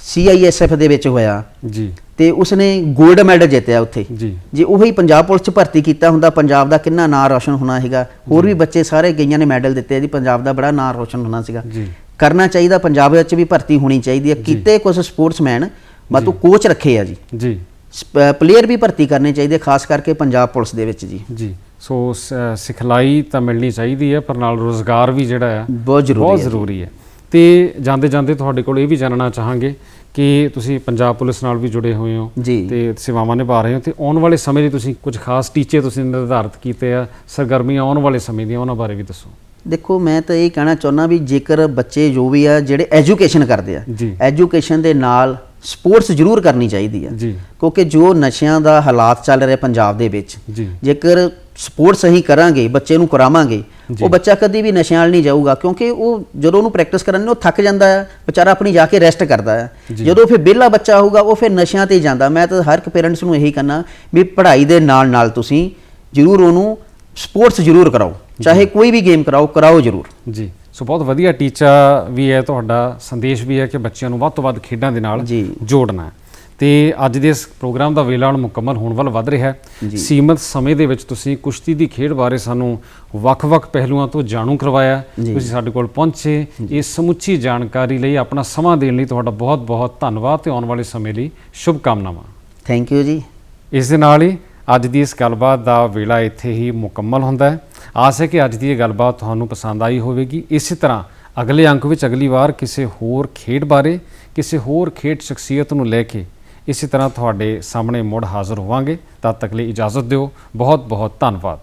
ਸੀਆਈਐਸਐਫ ਦੇ ਵਿੱਚ ਹੋਇਆ। ਜੀ। ਤੇ ਉਸਨੇ 골ਡ ਮੈਡਲ ਜਿੱਤਿਆ ਉੱਥੇ। ਜੀ। ਜੇ ਉਹੀ ਪੰਜਾਬ ਪੁਲਿਸ ਚ ਭਰਤੀ ਕੀਤਾ ਹੁੰਦਾ ਪੰਜਾਬ ਦਾ ਕਿੰਨਾ ਨਾਂ ਰੋਸ਼ਨ ਹੋਣਾ ਸੀਗਾ। ਹੋਰ ਵੀ ਬੱਚੇ ਸਾਰੇ ਗਈਆਂ ਨੇ ਮੈਡਲ ਦਿੱਤੇ ਜੀ ਪੰਜਾਬ ਦਾ ਬੜਾ ਨਾਂ ਰੋਸ਼ਨ ਹੋਣਾ ਸੀਗਾ। ਜੀ। ਕਰਨਾ ਚਾਹੀਦਾ ਪੰਜਾਬ ਵਿੱਚ ਵੀ ਭਰਤੀ ਹੋਣੀ ਚਾਹੀਦੀ ਹੈ। ਕੀਤੇ ਕੁਝ ਸਪੋਰਟਸਮੈਨ ਮਤਲਬ ਕੋਚ ਰੱਖੇ ਆ ਜੀ। ਜੀ। ਪਲੇਅਰ ਵੀ ਭਰਤੀ ਕਰਨੇ ਚਾਹੀਦੇ ਖਾਸ ਕਰਕੇ ਪੰਜਾਬ ਪੁਲਿਸ ਦੇ ਵਿੱਚ ਜੀ। ਜੀ। ਸੋ ਸਿਖਲਾਈ ਤਾਂ ਮਿਲਣੀ ਚਾਹੀਦੀ ਹੈ ਪਰ ਨਾਲ ਰੋਜ਼ਗਾਰ ਵੀ ਜਿਹੜਾ ਆ ਬਹੁਤ ਹੈ। ਜ਼ਰੂਰੀ ਹੈ। ਤੇ ਜਾਂਦੇ ਜਾਂਦੇ ਤੁਹਾਡੇ ਕੋਲ ਇਹ ਵੀ ਜਾਣਨਾ ਚਾਹਾਂਗੇ ਕਿ ਤੁਸੀਂ ਪੰਜਾਬ ਪੁਲਿਸ ਨਾਲ ਵੀ ਜੁੜੇ ਹੋਏ ਹੋ ਜੀ। ਤੇ ਸੇਵਾਵਾਂ ਨਿਭਾ ਰਹੇ ਹੋ ਤੇ ਆਉਣ ਵਾਲੇ ਸਮੇਂ ਲਈ ਤੁਸੀਂ ਕੁਝ ਖਾਸ ਟੀਚੇ ਤੁਸੀਂ ਨਿਰਧਾਰਿਤ ਕੀਤੇ ਆ ਸਰਗਰਮੀਆਂ ਆਉਣ ਵਾਲੇ ਸਮੇਂ ਦੀਆਂ ਉਹਨਾਂ ਬਾਰੇ ਵੀ ਦੱਸੋ। ਦੇਖੋ ਮੈਂ ਤਾਂ ਇਹ ਕਹਿਣਾ ਚਾਹੁੰਦਾ ਵੀ ਜੇਕਰ ਬੱਚੇ ਜੋ ਵੀ ਆ ਜਿਹੜੇ ਐਜੂਕੇਸ਼ਨ ਕਰਦੇ ਆ ਐਜੂਕੇਸ਼ਨ ਦੇ ਨਾਲ ਸਪੋਰਟਸ ਜ਼ਰੂਰ ਕਰਨੀ ਚਾਹੀਦੀ ਆ। ਕਿਉਂਕਿ ਜੋ ਨਸ਼ਿਆਂ ਦਾ ਹਾਲਾਤ ਚੱਲ ਰਿਹਾ ਪੰਜਾਬ ਦੇ ਵਿੱਚ ਜੇਕਰ ਸਪੋਰਟ ਸਹੀ ਕਰਾਂਗੇ ਬੱਚੇ ਨੂੰ ਕਰਾਵਾਂਗੇ ਉਹ ਬੱਚਾ ਕਦੀ ਵੀ ਨਸ਼ਿਆਂ ਵੱਲ ਨਹੀਂ ਜਾਊਗਾ ਕਿਉਂਕਿ ਉਹ ਜਦੋਂ ਉਹਨੂੰ ਪ੍ਰੈਕਟਿਸ ਕਰਨ ਨੂੰ ਉਹ ਥੱਕ ਜਾਂਦਾ ਹੈ ਵਿਚਾਰਾ ਆਪਣੀ ਜਾ ਕੇ ਰੈਸਟ ਕਰਦਾ ਹੈ ਜਦੋਂ ਫਿਰ ਵਿਹਲਾ ਬੱਚਾ ਹੋਊਗਾ ਉਹ ਫਿਰ ਨਸ਼ਿਆਂ ਤੇ ਜਾਂਦਾ। ਮੈਂ ਤਾਂ ਹਰ ਇੱਕ ਪੇਰੈਂਟਸ ਨੂੰ ਇਹੀ ਕਹਿੰਦਾ ਵੀ ਪੜ੍ਹਾਈ ਦੇ ਨਾਲ ਨਾਲ ਤੁਸੀਂ ਜ਼ਰੂਰ ਉਹਨੂੰ ਸਪੋਰਟਸ ਜ਼ਰੂਰ ਕਰਾਓ ਚਾਹੇ ਕੋਈ ਵੀ ਗੇਮ ਕਰਾਓ ਕਰਾਓ ਜ਼ਰੂਰ। ਜੀ ਸੋ ਬਹੁਤ ਵਧੀਆ ਟੀਚਾ ਵੀ ਹੈ ਤੁਹਾਡਾ ਸੰਦੇਸ਼ ਵੀ ਹੈ ਕਿ ਬੱਚਿਆਂ ਨੂੰ ਵੱਧ ਤੋਂ ਵੱਧ ਖੇਡਾਂ ਦੇ ਨਾਲ। ਜੋੜਨਾ ਹੈ। ਤੇ ਅੱਜ ਦੇ ਇਸ ਪ੍ਰੋਗਰਾਮ ਦਾ ਵੇਲਾ ਹੁਣ ਮੁਕੰਮਲ ਹੋਣ ਵੱਲ ਵੱਧ ਰਿਹਾ ਹੈ। ਸੀਮਤ ਸਮੇਂ ਦੇ ਵਿੱਚ ਤੁਸੀਂ ਕੁਸ਼ਤੀ ਦੀ ਖੇਡ ਬਾਰੇ ਸਾਨੂੰ ਵੱਖ-ਵੱਖ ਪਹਿਲੂਆਂ ਤੋਂ ਜਾਣੂ ਕਰਵਾਇਆ ਤੁਸੀਂ ਸਾਡੇ ਕੋਲ ਪਹੁੰਚੇ ਇਸ ਸਮੁੱਚੀ ਜਾਣਕਾਰੀ ਲਈ ਆਪਣਾ ਸਮਾਂ ਦੇਣ ਲਈ ਤੁਹਾਡਾ ਬਹੁਤ-ਬਹੁਤ ਧੰਨਵਾਦ ਤੇ ਆਉਣ ਵਾਲੇ ਸਮੇਂ ਲਈ ਸ਼ੁਭ ਕਾਮਨਾਵਾਂ ਥੈਂਕ ਯੂ ਜੀ। ਇਸ ਦੇ ਨਾਲ ਹੀ ਅੱਜ ਦੀ ਇਸ ਗੱਲਬਾਤ ਦਾ ਵੇਲਾ ਇੱਥੇ ਹੀ ਮੁਕੰਮਲ ਹੁੰਦਾ ਹੈ। ਆਸ ਹੈ ਕਿ ਅੱਜ ਦੀ ਇਹ ਗੱਲਬਾਤ ਤੁਹਾਨੂੰ ਪਸੰਦ ਆਈ ਹੋਵੇਗੀ। ਇਸੇ ਤਰ੍ਹਾਂ ਅਗਲੇ ਅੰਕ ਵਿੱਚ ਅਗਲੀ ਵਾਰ ਕਿਸੇ ਹੋਰ ਖੇਡ ਬਾਰੇ, ਕਿਸੇ ਹੋਰ ਖੇਡ ਸ਼ਖਸੀਅਤ ਨੂੰ ਲੈ ਕੇ ਇਸੇ ਤਰ੍ਹਾਂ ਤੁਹਾਡੇ ਸਾਹਮਣੇ ਮੁੜ ਹਾਜ਼ਰ ਹੋਵਾਂਗੇ। ਤਦ ਤੱਕ ਲਈ ਇਜਾਜ਼ਤ ਦਿਓ। ਬਹੁਤ ਬਹੁਤ ਧੰਨਵਾਦ।